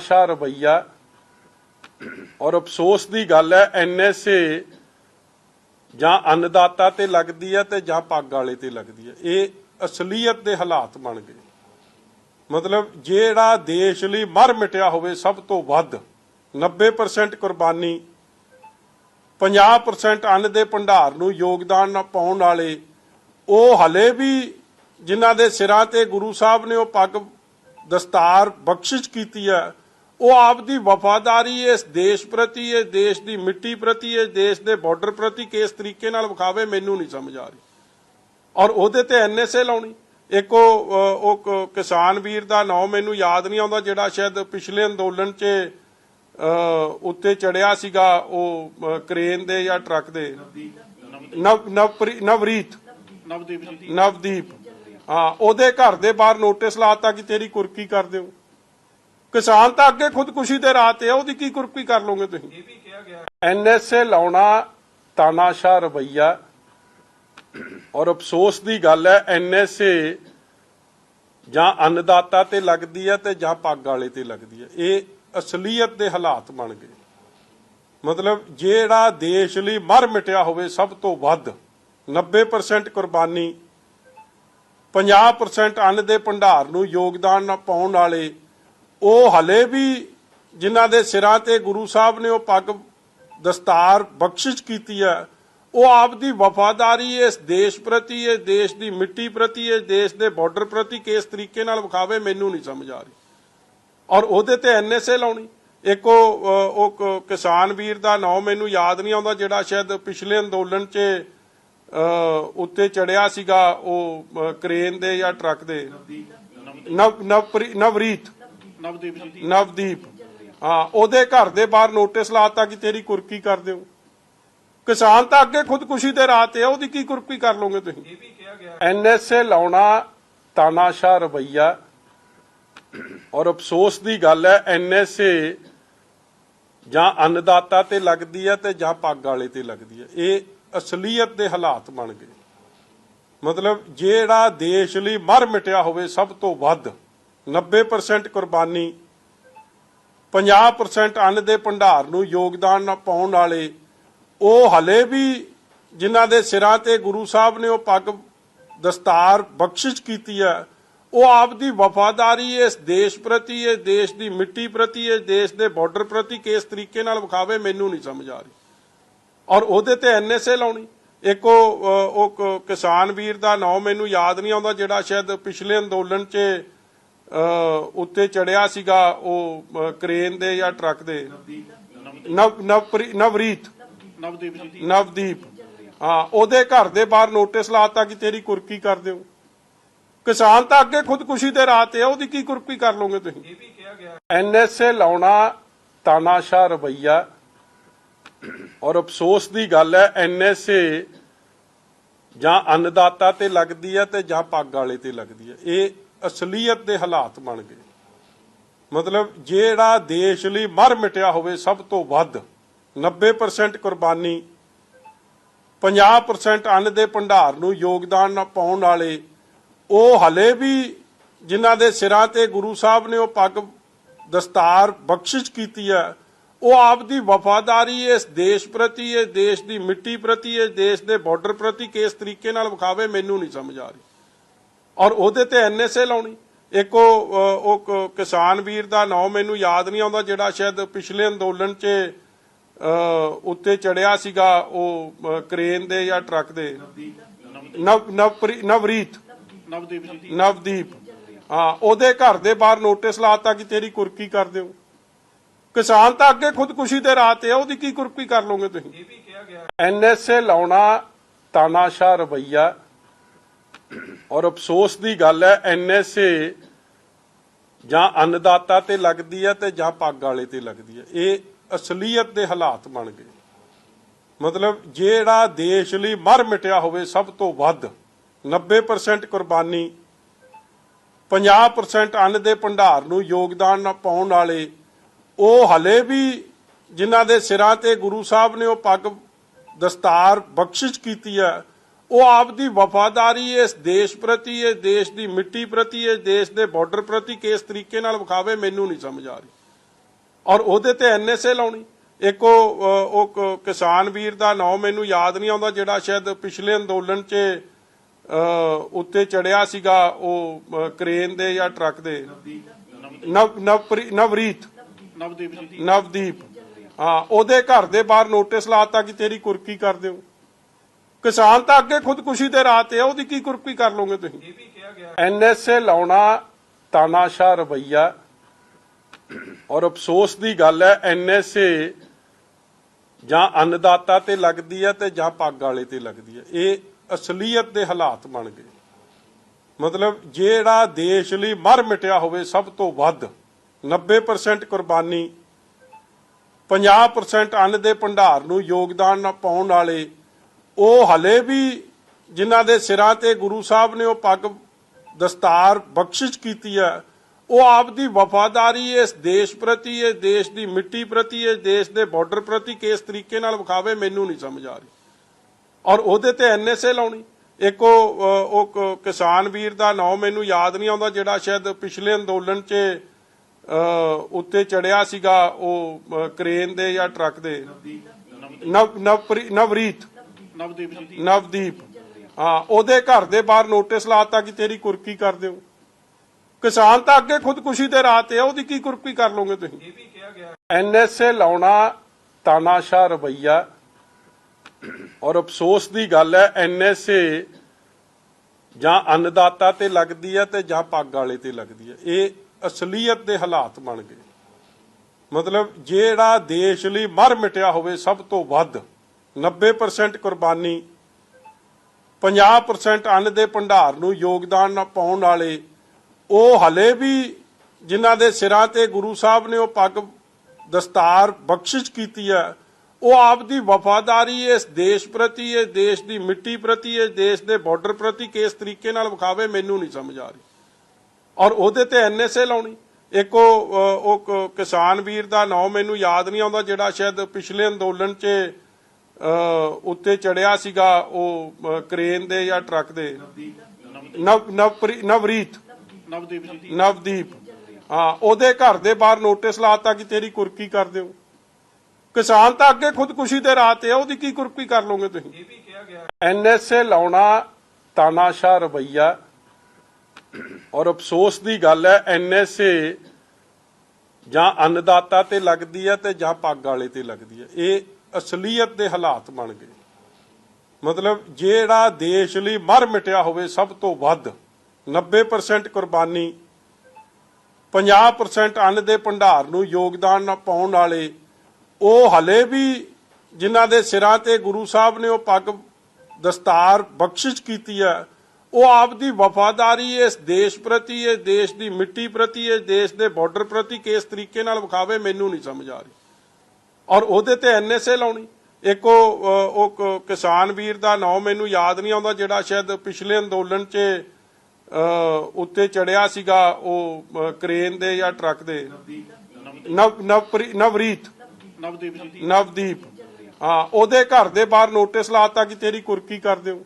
ਸ਼ਾ ਰਵਈਆ। ਔਰ ਅਫਸੋਸ ਦੀ ਗੱਲ ਹੈ ਐਨਐਸਏ ਜਾਂ ਅੰਨਦਾਤਾ ਤੇ ਲੱਗਦੀ ਹੈ ਤੇ ਜਾਂ ਪੱਗ ਵਾਲੇ ਤੇ ਲੱਗਦੀ ਹੈ। ਇਹ ਅਸਲੀਅਤ ਦੇ ਹਾਲਾਤ ਬਣ ਗਏ। ਮਤਲਬ ਜਿਹੜਾ ਦੇਸ਼ ਲਈ ਮਰ ਮਿਟਿਆ ਹੋਵੇ, ਸਭ ਤੋਂ ਵੱਧ 90% ਕੁਰਬਾਨੀ 50% ਅੰਨ ਦੇ ਭੰਡਾਰ ਨੂੰ ਯੋਗਦਾਨ ਪਾਉਣ ਵਾਲੇ, ਉਹ ਹਲੇ ਵੀ ਜਿਨ੍ਹਾਂ ਦੇ ਸਿਰਾਂ ਤੇ ਗੁਰੂ ਸਾਹਿਬ ਨੇ ਉਹ ਪੱਗ ਦਸਤਾਰ ਬਖਸ਼ਿਸ਼ ਕੀਤੀ ਹੈ ਉਹ ਆਪ ਦੀ ਵਫਾਦਾਰੀ ਇਸ ਦੇਸ਼ ਪ੍ਰਤੀ ਇਸ ਦੇਸ਼ ਦੀ ਮਿੱਟੀ ਪ੍ਰਤੀ ਇਸ ਦੇਸ਼ ਦੇ ਬਾਰਡਰ ਪ੍ਰਤੀ ਕਿਸ ਤਰੀਕੇ ਨਾਲ ਵਿਖਾਵੇ ਮੈਨੂੰ ਨਹੀਂ ਸਮਝ ਆ ਰਹੀ। ਔਰ ਉਹਦੇ ਤੇ ਐਨਐਸਏ ਲਾਉਣੀ। ਇੱਕ ਉਹ ਕਿਸਾਨ ਵੀਰ ਦਾ ਨਾਮ ਮੈਨੂੰ ਯਾਦ ਨਹੀਂ ਆਉਂਦਾ ਜਿਹੜਾ ਸ਼ਾਇਦ ਪਿਛਲੇ ਅੰਦੋਲਨ 'ਚ ਉੱਤੇ ਚੜਿਆ ਸੀਗਾ ਉਹ ਕਰੇਨ ਦੇ ਜਾਂ ਟਰੱਕ ਦੇ। ਨਵ ਨਵਰੀਤ। ਨਵਦੀਪ ਜੀ। ਨਵਦੀਪ। ਹਾਂ ਉਹਦੇ ਘਰ ਦੇ ਬਾਹਰ ਨੋਟਿਸ ਲਾਤਾ ਕਿ ਤੇਰੀ ਕੁਰਕੀ ਕਰ ਦਿਓ। ਕਿਸਾਨ ਤਾਂ ਅੱਗੇ ਖੁਦਕੁਸ਼ੀ ਦੇ ਰਾਹ ਤੇ ਆ ਉਹਦੀ ਕੀ ਕੁਰਕੀ ਕਰ ਲੋਗੇ ਤੁਸੀਂ? ਇਹ ਵੀ ਕਿਹਾ ਗਿਆ ਐਨਐਸਏ ਲਾਉਣਾ ਤਾਨਾਸ਼ਾਹ ਰਵਈਆ। ਔਰ ਅਫਸੋਸ ਦੀ ਗੱਲ ਹੈ ਐਨਐਸਏ ਜਾਂ ਅੰਨਦਾਤਾ ਤੇ ਲੱਗਦੀ ਹੈ ਤੇ ਜਾਂ ਪੱਗ ਵਾਲੇ ਤੇ ਲੱਗਦੀ ਹੈ। ਇਹ ਅਸਲੀਅਤ ਦੇ ਹਾਲਾਤ ਬਣ ਗਏ। ਮਤਲਬ ਜਿਹੜਾ ਦੇਸ਼ ਲਈ ਮਰ ਮਿਟਿਆ ਹੋਵੇ ਸਭ ਤੋਂ ਵੱਧ 90% ਕੁਰਬਾਨੀ 50% ਅੰਨ ਦੇ ਭੰਡਾਰ ਨੂੰ ਯੋਗਦਾਨ ਪਾਉਣ ਵਾਲੇ ਉਹ ਹਲੇ ਵੀ ਜਿਨ੍ਹਾਂ ਦੇ ਸਿਰਾਂ ਤੇ ਗੁਰੂ ਸਾਹਿਬ ਨੇ ਉਹ ਪੱਗ ਦਸਤਾਰ ਬਖਸ਼ਿਸ਼ ਕੀਤੀ ਹੈ ਉਹ ਆਪ ਦੀ ਵਫਾਦਾਰੀ ਇਸ ਦੇਸ਼ ਪ੍ਰਤੀ ਇਸ ਦੇਸ਼ ਦੀ ਮਿੱਟੀ ਪ੍ਰਤੀ ਇਸ ਦੇਸ਼ ਦੇ ਬਾਰਡਰ ਪ੍ਰਤੀ ਕਿਸ ਤਰੀਕੇ ਨਾਲ ਵਿਖਾਵੇ ਮੈਨੂੰ ਨਹੀਂ ਸਮਝ ਆ ਰਹੀ। ਔਰ ਉਹਦੇ ਤੇ ਐਨਐਸਏ ਲਾਉਣੀ। ਇੱਕ ਉਹ ਉਹ ਕਿਸਾਨ ਵੀਰ ਦਾ ਨਾਮ ਮੈਨੂੰ ਯਾਦ ਨਹੀਂ ਆਉਂਦਾ ਜਿਹੜਾ ਸ਼ਾਇਦ ਪਿਛਲੇ ਅੰਦੋਲਨ 'ਚ ਉੱਤੇ ਚੜਿਆ ਸੀਗਾ ਉਹ ਕਰੇਨ ਦੇ ਜਾਂ ਟਰੱਕ ਦੇ। ਨਵਰੀਤ। ਨਵਦੀਪ ਜੀ। ਨਵਦੀਪ। ਹਾਂ ਉਹਦੇ ਘਰ ਦੇ ਬਾਹਰ ਨੋਟਿਸ ਲਾਤਾ ਕਿ ਤੇਰੀ ਕੁਰਕੀ ਕਰ ਦਿਓ। ਕਿਸਾਨ ਤਾਂ ਅੱਗੇ ਖੁਦਕੁਸ਼ੀ ਦੇ ਰਾਹ ਤੇ ਆ ਉਹਦੀ ਕੀ ਕੁਰਕੀ ਕਰ ਲੋਗੇ ਤੁਸੀਂ? ਇਹ ਵੀ ਕਿਹਾ ਗਿਆ। ਐਨਐਸਏ ਲਾਉਣਾ ਤਾਨਾਸ਼ਾਹ ਰਵਈਆ। ਔਰ ਅਫਸੋਸ ਦੀ ਗੱਲ ਹੈ ਐਨਐਸਏ ਜਾਂ ਅੰਨਦਾਤਾ ਤੇ ਲੱਗਦੀ ਹੈ ਤੇ ਜਾਂ ਪੱਗ ਵਾਲੇ ਤੇ ਲੱਗਦੀ ਹੈ। ਇਹ ਅਸਲੀਅਤ ਦੇ ਹਾਲਾਤ ਬਣ ਗਏ। ਮਤਲਬ ਜਿਹੜਾ ਦੇਸ਼ ਲਈ ਮਰ ਮਿਟਿਆ ਹੋਵੇ ਸਭ ਤੋਂ ਵੱਧ 90% ਕੁਰਬਾਨੀ 50% ਅੰਨ ਦੇ ਭੰਡਾਰ ਨੂੰ ਯੋਗਦਾਨ ਪਾਉਣ ਵਾਲੇ, ਉਹ ਹਲੇ ਵੀ ਜਿਨ੍ਹਾਂ ਦੇ ਸਿਰਾਂ ਤੇ ਗੁਰੂ ਸਾਹਿਬ ਨੇ ਉਹ ਪੱਗ ਦਸਤਾਰ ਬਖਸ਼ਿਸ਼ ਕੀਤੀ ਹੈ, ਉਹ ਆਪ ਦੀ ਵਫਾਦਾਰੀ ਇਸ ਦੇਸ਼ ਪ੍ਰਤੀ ਇਸ ਦੇਸ਼ ਦੀ ਮਿੱਟੀ ਪ੍ਰਤੀ ਇਸ ਦੇਸ਼ ਦੇ ਬਾਰਡਰ ਪ੍ਰਤੀ ਕਿਸ ਤਰੀਕੇ ਨਾਲ ਵਿਖਾਵੇ, ਮੈਨੂੰ ਨਹੀਂ ਸਮਝ ਆ ਰਹੀ। ਔਰ ਉਹਦੇ ਤੇ ਐਨਐਸਏ ਲਾਉਣੀ। ਇੱਕ ਉਹ ਉਹ ਕਿਸਾਨ ਵੀਰ ਦਾ ਨਾਮ ਮੈਨੂੰ ਯਾਦ ਨਹੀਂ ਆਉਂਦਾ, ਜਿਹੜਾ ਸ਼ਾਇਦ ਪਿਛਲੇ ਅੰਦੋਲਨ 'ਚ ਉੱਤੇ ਚੜਿਆ ਸੀਗਾ ਉਹ ਅ, ਕਰੇਨ ਦੇ ਜਾਂ ਟਰੱਕ ਦੇ? ਨਵ ਨਵਪ੍ਰੀ- ਨਵਰੀਤ। ਨਵਦੀਪ। ਜੀ ਨਵਦੀਪ ਹਾਂ ਉਹਦੇ ਘਰ ਦੇ ਬਾਹਰ ਨੋਟਿਸ ਲਾਤਾ ਕਿ ਤੇਰੀ ਕੁਰਕੀ ਕਰ ਦਿਓ। ਕਿਸਾਨ ਤਾਂ ਅੱਗੇ ਖੁਦਕੁਸ਼ੀ ਦੇ ਰਾਹ ਤੇ ਆ ਉਹਦੀ ਕੀ ਕੁਰਕੀ ਕਰ ਲੋਗੇ ਤੁਸੀਂ? ਇਹ ਵੀ ਕਿਹਾ ਗਿਆ ਐਨਐਸਏ ਲਾਉਣਾ ਤਾਨਾਸ਼ਾਹ ਰਵਈਆ। ਔਰ ਅਫਸੋਸ ਦੀ ਗੱਲ ਹੈ ਐਨਐਸਏ ਜਾਂ ਅੰਨਦਾਤਾ ਤੇ ਲੱਗਦੀ ਹੈ ਤੇ ਜਾਂ ਪੱਗ ਵਾਲੇ ਤੇ ਲੱਗਦੀ ਹੈ। ਇਹ ਅਸਲੀਅਤ ਦੇ ਹਾਲਾਤ ਬਣ ਗਏ। ਮਤਲਬ ਜਿਹੜਾ ਦੇਸ਼ ਲਈ ਮਰ ਮਿਟਿਆ ਹੋਵੇ ਸਭ ਤੋਂ ਵੱਧ 90% ਕੁਰਬਾਨੀ 50% ਅੰਨ ਦੇ ਭੰਡਾਰ ਨੂੰ ਯੋਗਦਾਨ ਪਾਉਣ ਵਾਲੇ, ਉਹ ਹਲੇ ਵੀ ਜਿਨ੍ਹਾਂ ਦੇ ਸਿਰਾਂ ਤੇ ਗੁਰੂ ਸਾਹਿਬ ਨੇ ਉਹ ਪੱਗ ਦਸਤਾਰ ਬਖਸ਼ਿਸ਼ ਕੀਤੀ ਹੈ, ਉਹ ਆਪ ਦੀ ਵਫਾਦਾਰੀ ਇਸ ਦੇਸ਼ ਪ੍ਰਤੀ, ਇਸ ਦੇਸ਼ ਦੀ ਮਿੱਟੀ ਪ੍ਰਤੀ, ਇਸ ਦੇਸ਼ ਦੇ ਬਾਰਡਰ ਪ੍ਰਤੀ ਕਿਸ ਤਰੀਕੇ ਨਾਲ ਵਿਖਾਵੇ, ਮੈਨੂੰ ਨਹੀਂ ਸਮਝ ਆ ਰਹੀ। ਔਰ ਉਹਦੇ ਤੇ ਐਨਐਸਏ ਲਾਉਣੀ। ਇੱਕ ਉਹ ਅ, ਉਹ ਕਿਸਾਨ ਵੀਰ ਦਾ ਨਾਮ ਮੈਨੂੰ ਯਾਦ ਨਹੀਂ ਆਉਂਦਾ ਜਿਹੜਾ ਸ਼ਾਇਦ ਪਿਛਲੇ ਅੰਦੋਲਨ 'ਚ ਉੱਤੇ ਚੜਿਆ ਸੀਗਾ ਉਹ ਅ, ਦੇ ਜਾਂ ਟਰੱਕ ਦੇ। ਨਵ ਨਵਰੀਤ। ਨਵਦੀਪ। ਜੀ ਨਵਦੀਪ ਹਾਂ ਉਹਦੇ ਘਰ ਦੇ ਬਾਹਰ ਨੋਟਿਸ ਲਾਤਾ ਕਿ ਤੇਰੀ ਕੁਰਕੀ ਕਰ ਦਿਓ। ਕਿਸਾਨ ਤਾਂ ਅੱਗੇ ਖੁਦਕੁਸ਼ੀ ਦੇ ਰਾਹ ਤੇ ਆ ਉਹਦੀ ਕੀ ਕੁਰਕੀ ਕਰ ਲੋਗੇ ਤੁਸੀਂ? ਇਹ ਵੀ ਕਿਹਾ ਗਿਆ ਐਨਐਸਏ ਲਾਉਣਾ ਤਾਨਾਸ਼ਾਹ ਰਵਈਆ। ਔਰ ਅਫਸੋਸ ਦੀ ਗੱਲ ਹੈ ਐਨਐਸਏ ਜਾਂ ਅੰਨਦਾਤਾ ਤੇ ਲੱਗਦੀ ਹੈ ਤੇ ਜਾਂ ਪੱਗ ਵਾਲੇ ਤੇ ਲੱਗਦੀ ਹੈ। ਇਹ ਅਸਲੀਅਤ ਦੇ ਹਾਲਾਤ ਬਣ ਗਏ। ਮਤਲਬ ਜਿਹੜਾ ਦੇਸ਼ ਲਈ ਮਰ ਮਿਟਿਆ ਹੋਵੇ, ਸਭ ਤੋਂ ਵੱਧ 90% ਕੁਰਬਾਨੀ 50% ਅੰਨ ਦੇ ਭੰਡਾਰ ਨੂੰ ਯੋਗਦਾਨ ਪਾਉਣ ਵਾਲੇ, ਉਹ ਹਲੇ ਵੀ ਜਿਨ੍ਹਾਂ ਦੇ ਸਿਰਾਂ ਤੇ ਗੁਰੂ ਸਾਹਿਬ ਨੇ ਉਹ ਪੱਗ ਦਸਤਾਰ ਬਖਸ਼ਿਸ਼ ਕੀਤੀ ਹੈ ਉਹ ਆਪ ਦੀ ਵਫਾਦਾਰੀ ਇਸ ਦੇਸ਼ ਪ੍ਰਤੀ ਇਸ ਦੇਸ਼ ਦੀ ਮਿੱਟੀ ਪ੍ਰਤੀ ਇਸ ਦੇਸ਼ ਦੇ ਬਾਰਡਰ ਪ੍ਰਤੀ ਕਿਸ ਤਰੀਕੇ ਨਾਲ ਵਿਖਾਵੇ ਮੈਨੂੰ ਨਹੀਂ ਸਮਝ ਆ ਰਹੀ। ਔਰ ਉਹਦੇ ਤੇ ਐਨਐਸਏ ਲਾਉਣੀ। ਇੱਕ ਉਹ ਕਿਸਾਨ ਵੀਰ ਦਾ ਨਾਮ ਮੈਨੂੰ ਯਾਦ ਨਹੀਂ ਆਉਂਦਾ ਜਿਹੜਾ ਸ਼ਾਇਦ ਪਿਛਲੇ ਅੰਦੋਲਨ 'ਚ ਉੱਤੇ ਚੜਿਆ ਸੀਗਾ ਉਹ ਕਰੇਨ ਦੇ ਜਾਂ ਟਰੱਕ ਦੇ। ਨਵਰੀਤ। ਨਵਦੀਪ ਜੀ ਨਵਦੀਪ। ਹਾਂ ਉਹਦੇ ਘਰ ਦੇ ਬਾਹਰ ਨੋਟਿਸ ਲਾਤਾ ਕਿ ਤੇਰੀ ਕੁਰਕੀ ਕਰ ਦਿਓ। ਕਿਸਾਨ ਤਾਂ ਅੱਗੇ ਖੁਦਕੁਸ਼ੀ ਤੇ ਰਾਹ ਤੇ ਆ ਉਹਦੀ ਕੀ ਕੁਰਕੀ ਕਰ ਲੋਗੇ ਤੁਸੀਂ? ਇਹ ਵੀ ਕਿਹਾ ਗਿਆ। ਐਨਐਸਏ ਲਾਉਣਾ ਤਾਨਾਸ਼ਾਹ ਰਵਈਆ। ਔਰ ਅਫਸੋਸ ਦੀ ਗੱਲ ਹੈ ਐਨਐਸਏ ਜਾਂ ਅੰਨਦਾਤਾ ਤੇ ਲੱਗਦੀ ਹੈ ਤੇ ਜਾਂ ਪੱਗ ਵਾਲੇ ਤੇ ਲੱਗਦੀ ਹੈ। ਇਹ ਅਸਲੀਅਤ ਦੇ ਹਾਲਾਤ ਬਣ ਗਏ। ਮਤਲਬ ਜਿਹੜਾ ਦੇਸ਼ ਲਈ ਮਰ ਮਿਟਿਆ ਹੋਵੇ ਸਭ ਤੋਂ ਵੱਧ 90% ਕੁਰਬਾਨੀ 50% ਅੰਨ ਦੇ ਭੰਡਾਰ ਨੂੰ ਯੋਗਦਾਨ ਪਾਉਣ ਵਾਲੇ ਉਹ ਹਲੇ ਵੀ ਜਿਨ੍ਹਾਂ ਦੇ ਸਿਰਾਂ ਤੇ ਗੁਰੂ ਸਾਹਿਬ ਨੇ ਉਹ ਪੱਗ ਦਸਤਾਰ ਬਖਸ਼ਿਸ਼ ਕੀਤੀ ਹੈ ਉਹ ਆਪ ਦੀ ਵਫਾਦਾਰੀ ਇਸ ਦੇਸ਼ ਪ੍ਰਤੀ ਇਸ ਦੇਸ਼ ਦੀ ਮਿੱਟੀ ਪ੍ਰਤੀ ਇਸ ਦੇਸ਼ ਦੇ ਬਾਰਡਰ ਪ੍ਰਤੀ ਕਿਸ ਤਰੀਕੇ ਨਾਲ ਵਿਖਾਵੇ ਮੈਨੂੰ ਨਹੀਂ ਸਮਝ ਆ ਰਹੀ। ਔਰ ਉਹਦੇ ਤੇ ਐਨਐਸਏ ਲਾਉਣੀ। ਇੱਕ ਉਹ ਉਹ ਕਿਸਾਨ ਵੀਰ ਦਾ ਨਾਮ ਮੈਨੂੰ ਯਾਦ ਨਹੀਂ ਆਉਂਦਾ ਜਿਹੜਾ ਸ਼ਾਇਦ ਪਿਛਲੇ ਅੰਦੋਲਨ 'ਚ ਉੱਤੇ ਚੜਿਆ ਸੀਗਾ ਉਹ ਅ, ਕਰੇਨ ਦੇ ਜਾਂ ਟਰੱਕ ਦੇ। ਨਵ ਨਵਪ੍ਰੀ- ਨਵਰੀਤ। ਨਵਦੀਪ ਜੀ ਨਵਦੀਪ। ਹਾਂ ਉਹਦੇ ਘਰ ਦੇ ਬਾਹਰ ਨੋਟਿਸ ਲਾਤਾ ਕਿ ਤੇਰੀ ਕੁਰਕੀ ਕਰ ਦਿਓ। ਕਿਸਾਨ ਤਾਂ ਅੱਗੇ ਖੁਦਕੁਸ਼ੀ ਤੇ ਰਾਹ ਤੇ ਆ ਉਹਦੀ ਕੀ ਕੁਰਕੀ ਕਰ ਲੋਗੇ ਤੁਸੀਂ? ਇਹ ਵੀ ਕਿਹਾ ਗਿਆ ਐਨਐਸਏ ਲਾਉਣਾ ਤਾਨਾਸ਼ਾਹ ਰਵਈਆ। ਔਰ ਅਫਸੋਸ ਦੀ ਗੱਲ ਹੈ ਐਨਐਸਏ ਜਾਂ ਅੰਨਦਾਤਾ ਤੇ ਲੱਗਦੀ ਹੈ ਤੇ ਜਾਂ ਪੱਗ ਵਾਲੇ ਤੇ ਲੱਗਦੀ ਹੈ। ਇਹ ਅਸਲੀਅਤ ਦੇ ਹਾਲਾਤ ਬਣ ਗਏ। ਮਤਲਬ ਜਿਹੜਾ ਦੇਸ਼ ਲਈ ਮਰ ਮਿਟਿਆ ਹੋਵੇ ਸਭ ਤੋਂ ਵੱਧ 90% ਕੁਰਬਾਨੀ 50% ਅੰਨ ਦੇ ਭੰਡਾਰ ਨੂੰ ਯੋਗਦਾਨ ਪਾਉਣ ਵਾਲੇ, ਉਹ ਹਲੇ ਵੀ ਜਿਨ੍ਹਾਂ ਦੇ ਸਿਰਾਂ ਤੇ ਗੁਰੂ ਸਾਹਿਬ ਨੇ ਉਹ ਪੱਗ ਦਸਤਾਰ ਬਖਸ਼ਿਸ਼ ਕੀਤੀ ਹੈ, ਉਹ ਆਪ ਦੀ ਵਫਾਦਾਰੀ ਇਸ ਦੇਸ਼ ਪ੍ਰਤੀ, ਇਸ ਦੇਸ਼ ਦੀ ਮਿੱਟੀ ਪ੍ਰਤੀ, ਇਸ ਦੇਸ਼ ਦੇ ਬਾਰਡਰ ਪ੍ਰਤੀ ਕਿਸ ਤਰੀਕੇ ਨਾਲ ਵਿਖਾਵੇ ਮੈਨੂੰ ਨਹੀਂ ਸਮਝ ਆ ਰਹੀ। ਔਰ ਉਹਦੇ ਤੇ ਐਨਐਸਏ ਲਾਉਣੀ। ਇੱਕ ਉਹ ਕਿਸਾਨ ਵੀਰ ਦਾ ਨਾਮ ਮੈਨੂੰ ਯਾਦ ਨਹੀਂ ਆਉਂਦਾ, ਜਿਹੜਾ ਸ਼ਾਇਦ ਪਿਛਲੇ ਅੰਦੋਲਨ 'ਚ ਉੱਤੇ ਚੜਿਆ ਸੀਗਾ ਉਹ ਅ, ਕਰੇਨ ਦੇ ਜਾਂ ਟਰੱਕ ਦੇ? ਨਵ ਨਵਪ੍ਰੀ- ਨਵਰੀਤ। ਨਵਦੀਪ। ਜੀ ਨਵਦੀਪ ਹਾਂ ਉਹਦੇ ਘਰ ਦੇ ਬਾਹਰ ਨੋਟਿਸ ਲਾਤਾ ਕਿ ਤੇਰੀ ਕੁਰਕੀ ਕਰ ਦਿਓ। ਕਿਸਾਨ ਤਾਂ ਅੱਗੇ ਖੁਦਕੁਸ਼ੀ ਦੇ ਰਾਹ ਤੇ ਆ ਉਹਦੀ ਕੀ ਕੁਰਕੀ ਕਰ ਲੋਗੇ ਤੁਸੀਂ? ਇਹ ਵੀ ਕਿਹਾ ਗਿਆ ਐਨਐਸਏ ਲਾਉਣਾ ਤਾਨਾਸ਼ਾ ਰਵਈਆ। ਔਰ ਅਫਸੋਸ ਦੀ ਗੱਲ ਹੈ ਐਨਐਸਏ ਜਾਂ ਅੰਨਦਾਤਾ ਤੇ ਲੱਗਦੀ ਹੈ ਤੇ ਜਾਂ ਪੱਗ ਵਾਲੇ ਤੇ ਲੱਗਦੀ ਹੈ। ਇਹ ਅਸਲੀਅਤ ਦੇ ਹਾਲਾਤ ਬਣ ਗਏ। ਮਤਲਬ ਜਿਹੜਾ ਦੇਸ਼ ਲਈ ਮਰ ਮਿਟਿਆ ਹੋਵੇ ਸਭ ਤੋਂ ਵੱਧ 90% ਕੁਰਬਾਨੀ 50% ਅੰਨ ਦੇ ਭੰਡਾਰ ਨੂੰ ਯੋਗਦਾਨ ਪਾਉਣ ਵਾਲੇ, ਉਹ ਹਲੇ ਵੀ ਜਿਨ੍ਹਾਂ ਦੇ ਸਿਰਾਂ ਤੇ ਗੁਰੂ ਸਾਹਿਬ ਨੇ ਉਹ ਪੱਗ ਦਸਤਾਰ ਬਖਸ਼ਿਸ਼ ਕੀਤੀ ਹੈ, ਉਹ ਆਪ ਦੀ ਵਫਾਦਾਰੀ ਇਸ ਦੇਸ਼ ਪ੍ਰਤੀ, ਇਸ ਦੇਸ਼ ਦੀ ਮਿੱਟੀ ਪ੍ਰਤੀ, ਇਸ ਦੇਸ਼ ਦੇ ਬਾਰਡਰ ਪ੍ਰਤੀ ਕਿਸ ਤਰੀਕੇ ਨਾਲ ਵਿਖਾਵੇ, ਮੈਨੂੰ ਨਹੀਂ ਸਮਝ ਆ ਰਹੀ। ਔਰ ਉਹਦੇ ਤੇ ਐਨਐਸਏ ਲਾਉਣੀ। ਇੱਕ ਉਹ ਅ, ਉਹ ਕਿਸਾਨ ਵੀਰ ਦਾ ਨਾਮ ਮੈਨੂੰ ਯਾਦ ਨਹੀਂ ਆਉਂਦਾ ਜਿਹੜਾ ਸ਼ਾਇਦ ਪਿਛਲੇ ਅੰਦੋਲਨ 'ਚ ਉੱਤੇ ਚੜਿਆ ਸੀਗਾ ਉਹ ਅ, ਦੇ ਜਾਂ ਟਰੱਕ ਦੇ। ਨਵਰੀਤ। ਨਵਦੀਪ। ਨਵਦੀਪ ਹਾਂ ਉਹਦੇ ਘਰ ਦੇ ਬਾਹਰ ਨੋਟਿਸ ਲਾਤਾ ਕਿ ਤੇਰੀ ਕੁਰਕੀ ਕਰ ਦਿਓ।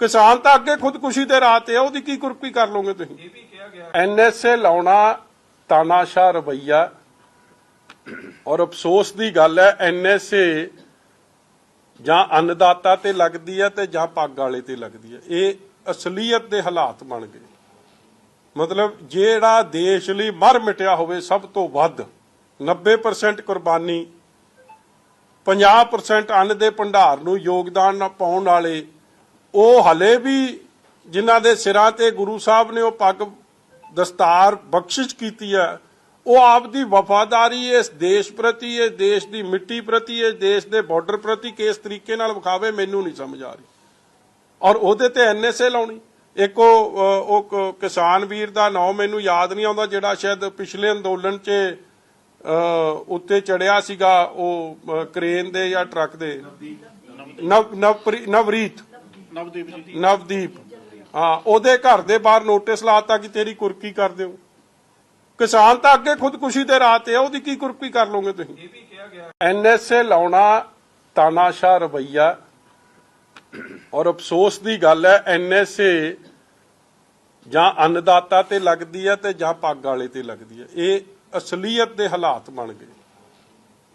ਕਿਸਾਨ ਤਾਂ ਅੱਗੇ ਖੁਦਕੁਸ਼ੀ ਦੇ ਰਾਹ ਤੇ ਆ ਉਹਦੀ ਕੀ ਕੁਰਕੀ ਕਰ ਲੋਗੇ ਤੁਸੀਂ? ਇਹ ਵੀ ਕਿਹਾ ਐਨਐਸਏ ਲਾਉਣਾ ਤਾਨਾਸ਼ਾਹ ਰਵਈਆ। ਔਰ ਅਫਸੋਸ ਦੀ ਗੱਲ ਹੈ ਐਨਐਸਏ ਜਾਂ ਅੰਨਦਾਤਾ ਤੇ ਲੱਗਦੀ ਹੈ ਤੇ ਜਾਂ ਪੱਗ ਵਾਲੇ ਤੇ ਲੱਗਦੀ ਹੈ। ਇਹ ਅਸਲੀਅਤ ਦੇ ਹਾਲਾਤ ਬਣ ਗਏ। ਮਤਲਬ ਜਿਹੜਾ ਦੇਸ਼ ਲਈ ਮਰ ਮਿਟਿਆ ਹੋਵੇ, ਸਭ ਤੋਂ ਵੱਧ 90% ਕੁਰਬਾਨੀ 50% ਅੰਨ ਦੇ ਭੰਡਾਰ ਨੂੰ ਯੋਗਦਾਨ ਪਾਉਣ ਵਾਲੇ, ਉਹ ਹਲੇ ਵੀ ਜਿਨ੍ਹਾਂ ਦੇ ਸਿਰਾਂ ਤੇ ਗੁਰੂ ਸਾਹਿਬ ਨੇ ਉਹ ਪੱਗ ਦਸਤਾਰ ਬਖਸ਼ਿਸ਼ ਕੀਤੀ ਹੈ ਉਹ ਆਪ ਦੀ ਵਫਾਦਾਰੀ ਇਸ ਦੇਸ਼ ਪ੍ਰਤੀ ਇਸ ਦੇਸ਼ ਦੀ ਮਿੱਟੀ ਪ੍ਰਤੀ ਇਸ ਦੇਸ਼ ਦੇ ਬਾਰਡਰ ਪ੍ਰਤੀ ਕਿਸ ਤਰੀਕੇ ਨਾਲ ਵਿਖਾਵੇ ਮੈਨੂੰ ਨਹੀਂ ਸਮਝ ਆ ਰਹੀ। ਔਰ ਉਹਦੇ ਤੇ ਐਨਐਸਏ ਲਾਉਣੀ। ਇੱਕ ਉਹ ਕਿਸਾਨ ਵੀਰ ਦਾ ਨਾਮ ਮੈਨੂੰ ਯਾਦ ਨਹੀਂ ਆਉਂਦਾ ਜਿਹੜਾ ਸ਼ਾਇਦ ਪਿਛਲੇ ਅੰਦੋਲਨ 'ਚ ਉੱਤੇ ਚੜਿਆ ਸੀਗਾ ਉਹ ਕਰੇਨ ਦੇ ਜਾਂ ਟਰੱਕ ਦੇ। ਨਵ ਨਵਰੀਤ। ਨਵਦੀਪ ਜੀ ਨਵਦੀਪ। ਹਾਂ ਉਹਦੇ ਘਰ ਦੇ ਬਾਹਰ ਨੋਟਿਸ ਲਾਤਾ ਕਿ ਤੇਰੀ ਕੁਰਕੀ ਕਰ ਦਿਓ। ਕਿਸਾਨ ਤਾਂ ਅੱਗੇ ਖੁਦਕੁਸ਼ੀ ਤੇ ਰਾਹ ਤੇ ਆ ਉਹਦੀ ਕੀ ਕੁਰਕੀ ਕਰ ਲੋਗੇ ਤੁਸੀਂ? ਇਹ ਵੀ ਕਿਹਾ ਗਿਆ ਐਨਐਸਏ ਲਾਉਣਾ ਤਾਨਾਸ਼ਾਹ ਰਵਈਆ। ਔਰ ਅਫਸੋਸ ਦੀ ਗੱਲ ਹੈ ਐਨਐਸਏ ਜਾਂ ਅੰਨਦਾਤਾ ਤੇ ਲੱਗਦੀ ਹੈ ਤੇ ਜਾਂ ਪੱਗ ਵਾਲੇ ਤੇ ਲੱਗਦੀ ਹੈ। ਇਹ ਅਸਲੀਅਤ ਦੇ ਹਾਲਾਤ ਬਣ ਗਏ।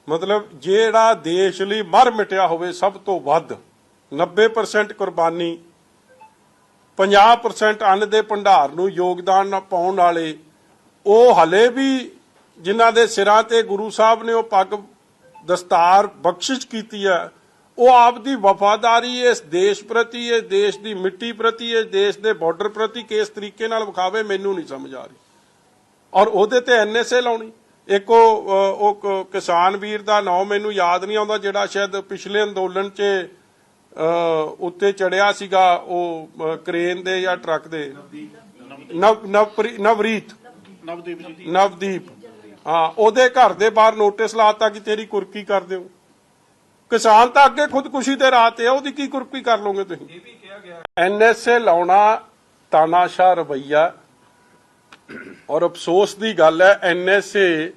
ਮਤਲਬ ਜਿਹੜਾ ਦੇਸ਼ ਲਈ ਮਰ ਮਿਟਿਆ ਹੋਵੇ ਸਭ ਤੋਂ ਵੱਧ 90% ਕੁਰਬਾਨੀ 50% ਅੰਨ ਦੇ ਭੰਡਾਰ ਨੂੰ ਯੋਗਦਾਨ ਪਾਉਣ ਵਾਲੇ ਉਹ ਹਲੇ ਵੀ ਜਿਨ੍ਹਾਂ ਦੇ ਸਿਰਾਂ ਤੇ ਗੁਰੂ ਸਾਹਿਬ ਨੇ ਉਹ ਪੱਗ ਦਸਤਾਰ ਬਖਸ਼ਿਸ਼ ਕੀਤੀ ਹੈ ਉਹ ਆਪ ਦੀ ਵਫਾਦਾਰੀ ਇਸ ਦੇਸ਼ ਪ੍ਰਤੀ ਇਸ ਦੇਸ਼ ਦੀ ਮਿੱਟੀ ਪ੍ਰਤੀ ਇਸ ਦੇਸ਼ ਦੇ ਬਾਰਡਰ ਪ੍ਰਤੀ ਕਿਸ ਤਰੀਕੇ ਨਾਲ ਵਿਖਾਵੇ ਮੈਨੂੰ ਨਹੀਂ ਸਮਝ ਆ ਰਹੀ। ਔਰ ਉਹਦੇ ਤੇ ਐਨਐਸਏ ਲਾਉਣੀ। ਇੱਕ ਉਹ ਕਿਸਾਨ ਵੀਰ ਦਾ ਨਾਮ ਮੈਨੂੰ ਯਾਦ ਨਹੀਂ ਆਉਂਦਾ ਜਿਹੜਾ ਸ਼ਾਇਦ ਪਿਛਲੇ ਅੰਦੋਲਨ 'ਚ ਉੱਤੇ ਚੜਿਆ ਸੀਗਾ ਉਹ ਅ, ਕਰੇਨ ਦੇ ਜਾਂ ਟਰੱਕ ਦੇ। ਨਵ ਨਵਪ੍ਰੀ- ਨਵਰੀਤ। ਨਵਦੀਪ ਜੀ ਨਵਦੀਪ। ਹਾਂ ਉਹਦੇ ਘਰ ਦੇ ਬਾਹਰ ਨੋਟਿਸ ਲਾਤਾ ਕਿ ਤੇਰੀ ਕੁਰਕੀ ਕਰ ਦਿਓ। ਕਿਸਾਨ ਤਾਂ ਅੱਗੇ ਖੁਦਕੁਸ਼ੀ ਤੇ ਰਾਹ ਤੇ ਆ ਉਹਦੀ ਕੀ ਕੁਰਕੀ ਕਰ ਲੋਗੇ ਤੁਸੀਂ? ਇਹ ਵੀ ਕਿਹਾ ਗਿਆ। ਐਨਐਸਏ ਲਾਉਣਾ ਤਾਨਾਸ਼ਾਹ ਰਵਈਆ। ਔਰ ਅਫਸੋਸ ਦੀ ਗੱਲ ਹੈ ਐਨਐਸਏ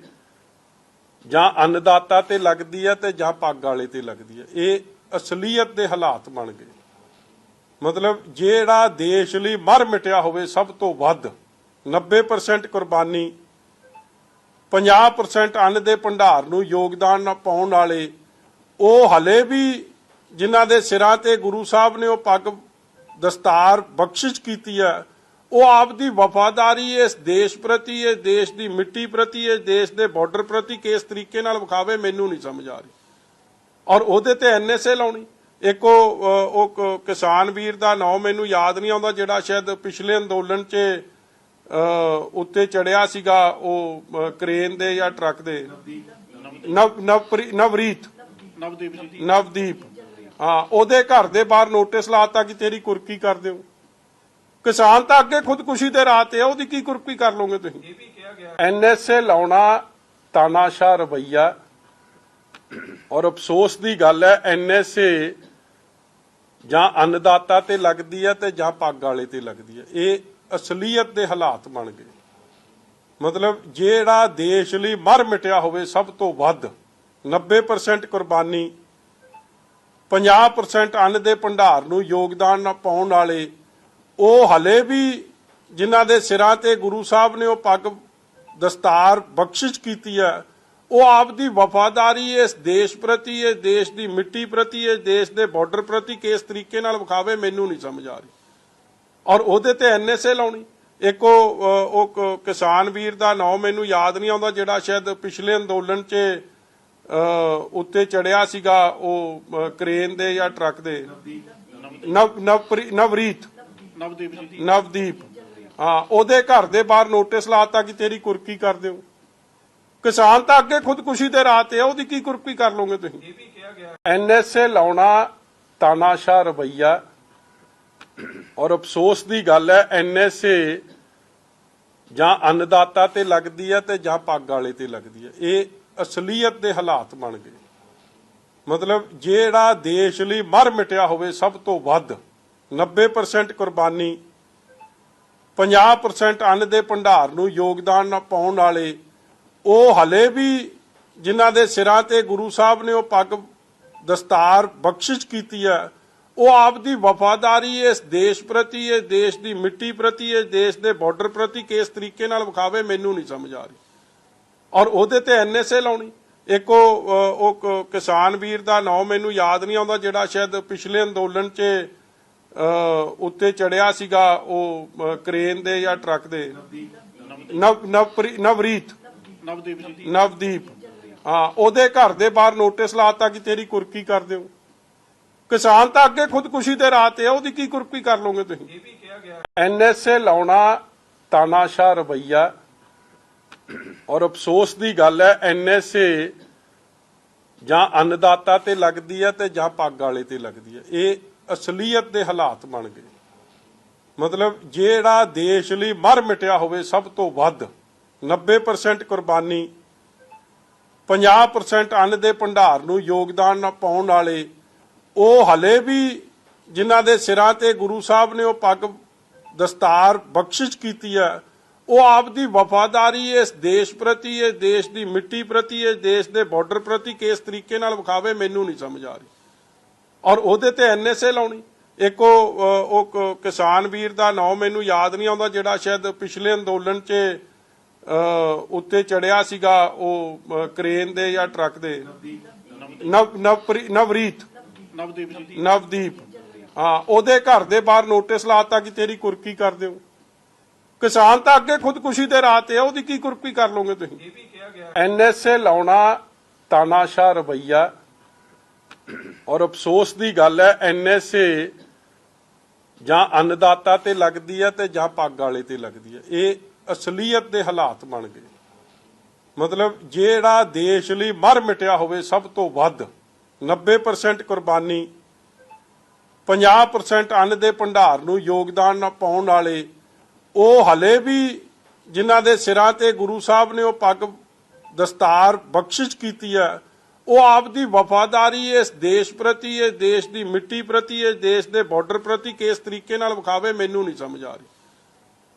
ਜਾਂ ਅੰਨਦਾਤਾ ਤੇ ਲੱਗਦੀ ਹੈ ਤੇ ਜਾਂ ਪੱਗ ਵਾਲੇ ਤੇ ਲੱਗਦੀ ਹੈ। ਇਹ ਅਸਲੀਅਤ ਦੇ ਹਾਲਾਤ ਬਣ ਗਏ। ਮਤਲਬ ਜਿਹੜਾ ਦੇਸ਼ ਲਈ ਮਰ ਮਿਟਿਆ ਹੋਵੇ ਸਭ ਤੋਂ ਵੱਧ 90% ਕੁਰਬਾਨੀ 50% ਅੰਨ ਦੇ ਭੰਡਾਰ ਨੂੰ ਯੋਗਦਾਨ ਪਾਉਣ ਵਾਲੇ, ਉਹ ਹਲੇ ਵੀ ਜਿਨ੍ਹਾਂ ਦੇ ਸਿਰਾਂ ਤੇ ਗੁਰੂ ਸਾਹਿਬ ਨੇ ਉਹ ਪੱਗ ਦਸਤਾਰ ਬਖਸ਼ਿਸ਼ ਕੀਤੀ ਹੈ, ਉਹ ਆਪ ਦੀ ਵਫਾਦਾਰੀ ਇਸ ਦੇਸ਼ ਪ੍ਰਤੀ, ਇਸ ਦੇਸ਼ ਦੀ ਮਿੱਟੀ ਪ੍ਰਤੀ, ਇਸ ਦੇਸ਼ ਦੇ ਬਾਰਡਰ ਪ੍ਰਤੀ ਕਿਸ ਤਰੀਕੇ ਨਾਲ ਵਿਖਾਵੇ, ਮੈਨੂੰ ਨਹੀਂ ਸਮਝ ਆ ਰਹੀ। ਔਰ ਉਹਦੇ ਤੇ ਐਨਐਸਏ ਲਾਉਣੀ। ਇੱਕ ਉਹ ਕਿਸਾਨ ਵੀਰ ਦਾ ਨਾਮ ਮੈਨੂੰ ਯਾਦ ਨਹੀਂ ਆਉਂਦਾ, ਜਿਹੜਾ ਸ਼ਾਇਦ ਪਿਛਲੇ ਅੰਦੋਲਨ 'ਚ ਉੱਤੇ ਚੜਿਆ ਸੀਗਾ ਉਹ ਕਰੇਨ ਦੇ ਜਾਂ ਟਰੱਕ ਦੇ? ਨਵ ਨਵਰੀਤ। ਨਵਦੀਪ ਜੀ ਨਵਦੀਪ। ਹਾਂ ਉਹਦੇ ਘਰ ਦੇ ਬਾਹਰ ਨੋਟਿਸ ਲਾਤਾ ਕਿ ਤੇਰੀ ਕੁਰਕੀ ਕਰ ਦਿਓ। ਕਿਸਾਨ ਤਾਂ ਅੱਗੇ ਖੁਦਕੁਸ਼ੀ ਤੇ ਰਾਹ ਤੇ ਆ ਉਹਦੀ ਕੀ ਕੁਰਕੀ ਕਰ ਲੋਗੇ ਤੁਸੀਂ? ਇਹ ਵੀ ਕਿਹਾ ਗਿਆ। ਐਨਐਸਏ ਲਾਉਣਾ ਤਾਨਾਸ਼ਾਹ ਰਵਈਆ। ਔਰ ਅਫਸੋਸ ਦੀ ਗੱਲ ਹੈ ਐਨਐਸਏ ਜਾਂ ਅੰਨਦਾਤਾ ਤੇ ਲੱਗਦੀ ਹੈ ਤੇ ਜਾਂ ਪੱਗ ਵਾਲੇ ਤੇ ਲੱਗਦੀ ਹੈ। ਇਹ ਅਸਲੀਅਤ ਦੇ ਹਾਲਾਤ ਬਣ ਗਏ। ਮਤਲਬ ਜਿਹੜਾ ਦੇਸ਼ ਲਈ ਮਰ ਮਿਟਿਆ ਹੋਵੇ ਸਭ ਤੋਂ ਵੱਧ 90% ਕੁਰਬਾਨੀ 50% ਅੰਨ ਦੇ ਭੰਡਾਰ ਨੂੰ ਯੋਗਦਾਨ ਪਾਉਣ ਵਾਲੇ, ਉਹ ਹਲੇ ਵੀ ਜਿਨ੍ਹਾਂ ਦੇ ਸਿਰਾਂ ਤੇ ਗੁਰੂ ਸਾਹਿਬ ਨੇ ਉਹ ਪੱਗ ਦਸਤਾਰ ਬਖਸ਼ਿਸ਼ ਕੀਤੀ ਹੈ, ਉਹ ਆਪ ਦੀ ਵਫਾਦਾਰੀ ਇਸ ਦੇਸ਼ ਪ੍ਰਤੀ, ਇਸ ਦੇਸ਼ ਦੀ ਮਿੱਟੀ ਪ੍ਰਤੀ, ਇਸ ਦੇਸ਼ ਦੇ ਬਾਰਡਰ ਪ੍ਰਤੀ ਕਿਸ ਤਰੀਕੇ ਨਾਲ ਵਿਖਾਵੇ, ਮੈਨੂੰ ਨਹੀਂ ਸਮਝ ਆ ਰਹੀ। ਔਰ ਉਹਦੇ ਤੇ ਐਨਐਸਏ ਲਾਉਣੀ। ਇੱਕ ਉਹ ਕਿਸਾਨ ਵੀਰ ਦਾ ਨਾਮ ਮੈਨੂੰ ਯਾਦ ਨਹੀਂ ਆਉਂਦਾ ਜਿਹੜਾ ਸ਼ਾਇਦ ਪਿਛਲੇ ਅੰਦੋਲਨ 'ਚ ਉੱਤੇ ਚੜਿਆ ਸੀਗਾ ਉਹ ਕਰੇਨ ਦੇ ਜਾਂ ਟਰੱਕ ਦੇ। ਨਵਰੀਤ। ਨਵਦੀਪ ਹਾਂ ਉਹਦੇ ਘਰ ਦੇ ਬਾਹਰ ਨੋਟਿਸ ਲਾਤਾ ਕਿ ਤੇਰੀ ਕੁਰਕੀ ਕਰ ਦਿਓ। ਕਿਸਾਨ ਤਾਂ ਅੱਗੇ ਖੁਦਕੁਸ਼ੀ ਤੇ ਰਾਹ ਤੇ ਆ ਉਹਦੀ ਕੀ ਕੁਰਕੀ ਕਰ ਲੋਗੇ ਤੁਸੀਂ? ਇਹ ਵੀ ਕਿਹਾ ਗਿਆ। ਐਨਐਸਏ ਲਾਉਣਾ ਤਾਨਾਸ਼ਾਹ ਰਵਈਆ। ਔਰ ਅਫਸੋਸ ਦੀ ਗੱਲ ਹੈ ਐਨਐਸਏ ਜਾਂ ਅੰਨਦਾਤਾ ਤੇ ਲੱਗਦੀ ਹੈ ਤੇ ਜਾਂ ਪੱਗ ਵਾਲੇ ਤੇ ਲੱਗਦੀ ਹੈ। ਇਹ ਅਸਲੀਅਤ ਦੇ ਹਾਲਾਤ ਬਣ ਗਏ। ਮਤਲਬ ਜਿਹੜਾ ਦੇਸ਼ ਲਈ ਮਰ ਮਿਟਿਆ ਹੋਵੇ, ਸਭ ਤੋਂ ਵੱਧ 90% ਕੁਰਬਾਨੀ 50% ਅੰਨ ਦੇ ਭੰਡਾਰ ਨੂੰ ਯੋਗਦਾਨ ਪਾਉਣ ਵਾਲੇ, ਉਹ ਹਲੇ ਵੀ ਜਿਨ੍ਹਾਂ ਦੇ ਸਿਰਾਂ ਤੇ ਗੁਰੂ ਸਾਹਿਬ ਨੇ ਉਹ ਪੱਗ ਦਸਤਾਰ ਬਖਸ਼ਿਸ਼ ਕੀਤੀ ਹੈ ਉਹ ਆਪ ਦੀ ਵਫਾਦਾਰੀ ਇਸ ਦੇਸ਼ ਪ੍ਰਤੀ ਇਸ ਦੇਸ਼ ਦੀ ਮਿੱਟੀ ਪ੍ਰਤੀ ਇਸ ਦੇਸ਼ ਦੇ ਬਾਰਡਰ ਪ੍ਰਤੀ ਕਿਸ ਤਰੀਕੇ ਨਾਲ ਵਿਖਾਵੇ ਮੈਨੂੰ ਨਹੀਂ ਸਮਝ ਆ ਰਹੀ। ਔਰ ਉਹਦੇ ਤੇ ਐਨਐਸਏ ਲਾਉਣੀ। ਇੱਕ ਉਹ ਕਿਸਾਨ ਵੀਰ ਦਾ ਨਾਮ ਮੈਨੂੰ ਯਾਦ ਨਹੀਂ ਆਉਂਦਾ ਜਿਹੜਾ ਸ਼ਾਇਦ ਪਿਛਲੇ ਅੰਦੋਲਨ 'ਚ ਉੱਤੇ ਚੜਿਆ ਸੀਗਾ ਉਹ ਕਰੇਨ ਦੇ ਜਾਂ ਟਰੱਕ ਦੇ। ਨਵਰੀਤ। ਨਵਦੀਪ ਜੀ। ਨਵਦੀਪ। ਹਾਂ ਉਹਦੇ ਘਰ ਦੇ ਬਾਹਰ ਨੋਟਿਸ ਲਾਤਾ ਕਿ ਤੇਰੀ ਕੁਰਕੀ ਕਰ ਦਿਓ। ਕਿਸਾਨ ਤਾਂ ਅੱਗੇ ਖੁਦਕੁਸ਼ੀ ਤੇ ਰਾਹ ਤੇ ਆ ਉਹਦੀ ਕੀ ਕੁਰਕੀ ਕਰ ਲੋਗੇ ਤੁਸੀਂ? ਇਹ ਵੀ ਕਿਹਾ ਗਿਆ ਐਨਐਸਏ ਲਾਉਣਾ ਤਾਨਾਸ਼ਾਹ ਰਵਈਆ। ਔਰ ਅਫਸੋਸ ਦੀ ਗੱਲ ਹੈ ਐਨਐਸਏ ਜਾਂ ਅੰਨਦਾਤਾ ਤੇ ਲੱਗਦੀ ਹੈ ਤੇ ਜਾਂ ਪੱਗ ਵਾਲੇ ਤੇ ਲੱਗਦੀ ਹੈ। ਇਹ ਅਸਲੀਅਤ ਦੇ ਹਾਲਾਤ ਬਣ ਗਏ। ਮਤਲਬ ਜਿਹੜਾ ਦੇਸ਼ ਲਈ ਮਰ ਮਿਟਿਆ ਹੋਵੇ ਸਭ ਤੋਂ ਵੱਧ 90% ਕੁਰਬਾਨੀ 50% ਅੰਨ ਦੇ ਭੰਡਾਰ ਨੂੰ ਯੋਗਦਾਨ ਪਾਉਣ ਵਾਲੇ ਉਹ ਹਲੇ ਵੀ ਜਿਨ੍ਹਾਂ ਦੇ ਸਿਰਾਂ ਤੇ ਗੁਰੂ ਸਾਹਿਬ ਨੇ ਉਹ ਪੱਗ ਦਸਤਾਰ ਬਖਸ਼ਿਸ਼ ਕੀਤੀ ਹੈ ਉਹ ਆਪ ਦੀ ਵਫਾਦਾਰੀ ਇਸ ਦੇਸ਼ ਪ੍ਰਤੀ ਇਸ ਦੇਸ਼ ਦੀ ਮਿੱਟੀ ਪ੍ਰਤੀ ਇਸ ਦੇਸ਼ ਦੇ ਬਾਰਡਰ ਪ੍ਰਤੀ ਕਿਸ ਤਰੀਕੇ ਨਾਲ ਵਿਖਾਵੇ ਮੈਨੂੰ ਨਹੀਂ ਸਮਝ ਆ ਰਹੀ। ਔਰ ਉਹਦੇ ਤੇ ਐਨਐਸਏ ਲਾਉਣੀ। ਇੱਕ ਉਹ ਕਿਸਾਨ ਵੀਰ ਦਾ ਨਾਮ ਮੈਨੂੰ ਯਾਦ ਨਹੀਂ ਆਉਂਦਾ ਜਿਹੜਾ ਸ਼ਾਇਦ ਪਿਛਲੇ ਅੰਦੋਲਨ 'ਚ ਉੱਤੇ ਚੜਿਆ ਸੀਗਾ ਉਹ ਕ੍ਰੇਨ ਦੇ ਜਾਂ ਟਰੱਕ ਦੇ। ਨਵਰੀਤ। ਨਵਦੀਪ ਜੀ। ਨਵਦੀਪ। ਹਾਂ ਉਹਦੇ ਘਰ ਦੇ ਬਾਹਰ ਨੋਟਿਸ ਲਾਤਾ ਕਿ ਤੇਰੀ ਕੁਰਕੀ ਕਰ ਦਿਓ। ਕਿਸਾਨ ਤਾਂ ਅੱਗੇ ਖੁਦਕੁਸ਼ੀ ਦੇ ਰਾਹ ਤੇ ਆ ਉਹਦੀ ਕੀ ਕੁਰਕੀ ਕਰ ਲੋਗੇ ਤੁਸੀਂ? ਇਹ ਵੀ ਕਿਹਾ ਗਿਆ। ਐਨਐਸਏ ਲਾਉਣਾ ਤਾਨਾਸ਼ਾਹ ਰਵਈਆ। ਔਰ ਅਫਸੋਸ ਦੀ ਗੱਲ ਹੈ ਐਨਐਸਏ ਜਾਂ ਅੰਨਦਾਤਾ ਤੇ ਲੱਗਦੀ ਹੈ ਤੇ ਜਾਂ ਪੱਗ ਵਾਲੇ ਤੇ ਲੱਗਦੀ ਹੈ। ਇਹ ਅਸਲੀਅਤ ਦੇ ਹਾਲਾਤ ਬਣ ਗਏ। ਮਤਲਬ ਜਿਹੜਾ ਦੇਸ਼ ਲਈ ਮਰ ਮਿਟਿਆ ਹੋਵੇ ਸਭ ਤੋਂ ਵੱਧ 90% ਕੁਰਬਾਨੀ 50% ਅੰਨ ਦੇ ਭੰਡਾਰ ਨੂੰ ਯੋਗਦਾਨ ਪਾਉਣ ਵਾਲੇ, ਉਹ ਹਲੇ ਵੀ ਜਿਨ੍ਹਾਂ ਦੇ ਸਿਰਾਂ ਤੇ ਗੁਰੂ ਸਾਹਿਬ ਨੇ ਉਹ ਪੱਗ ਦਸਤਾਰ ਬਖਸ਼ਿਸ਼ ਕੀਤੀ ਹੈ, ਉਹ ਆਪ ਦੀ ਵਫਾਦਾਰੀ ਇਸ ਦੇਸ਼ ਪ੍ਰਤੀ ਇਸ ਦੇਸ਼ ਦੀ ਮਿੱਟੀ ਪ੍ਰਤੀ ਇਸ ਦੇਸ਼ ਦੇ ਬਾਰਡਰ ਪ੍ਰਤੀ ਕਿਸ ਤਰੀਕੇ ਨਾਲ ਵਿਖਾਵੇ ਮੈਨੂੰ ਨਹੀਂ ਸਮਝ ਆ ਰਹੀ।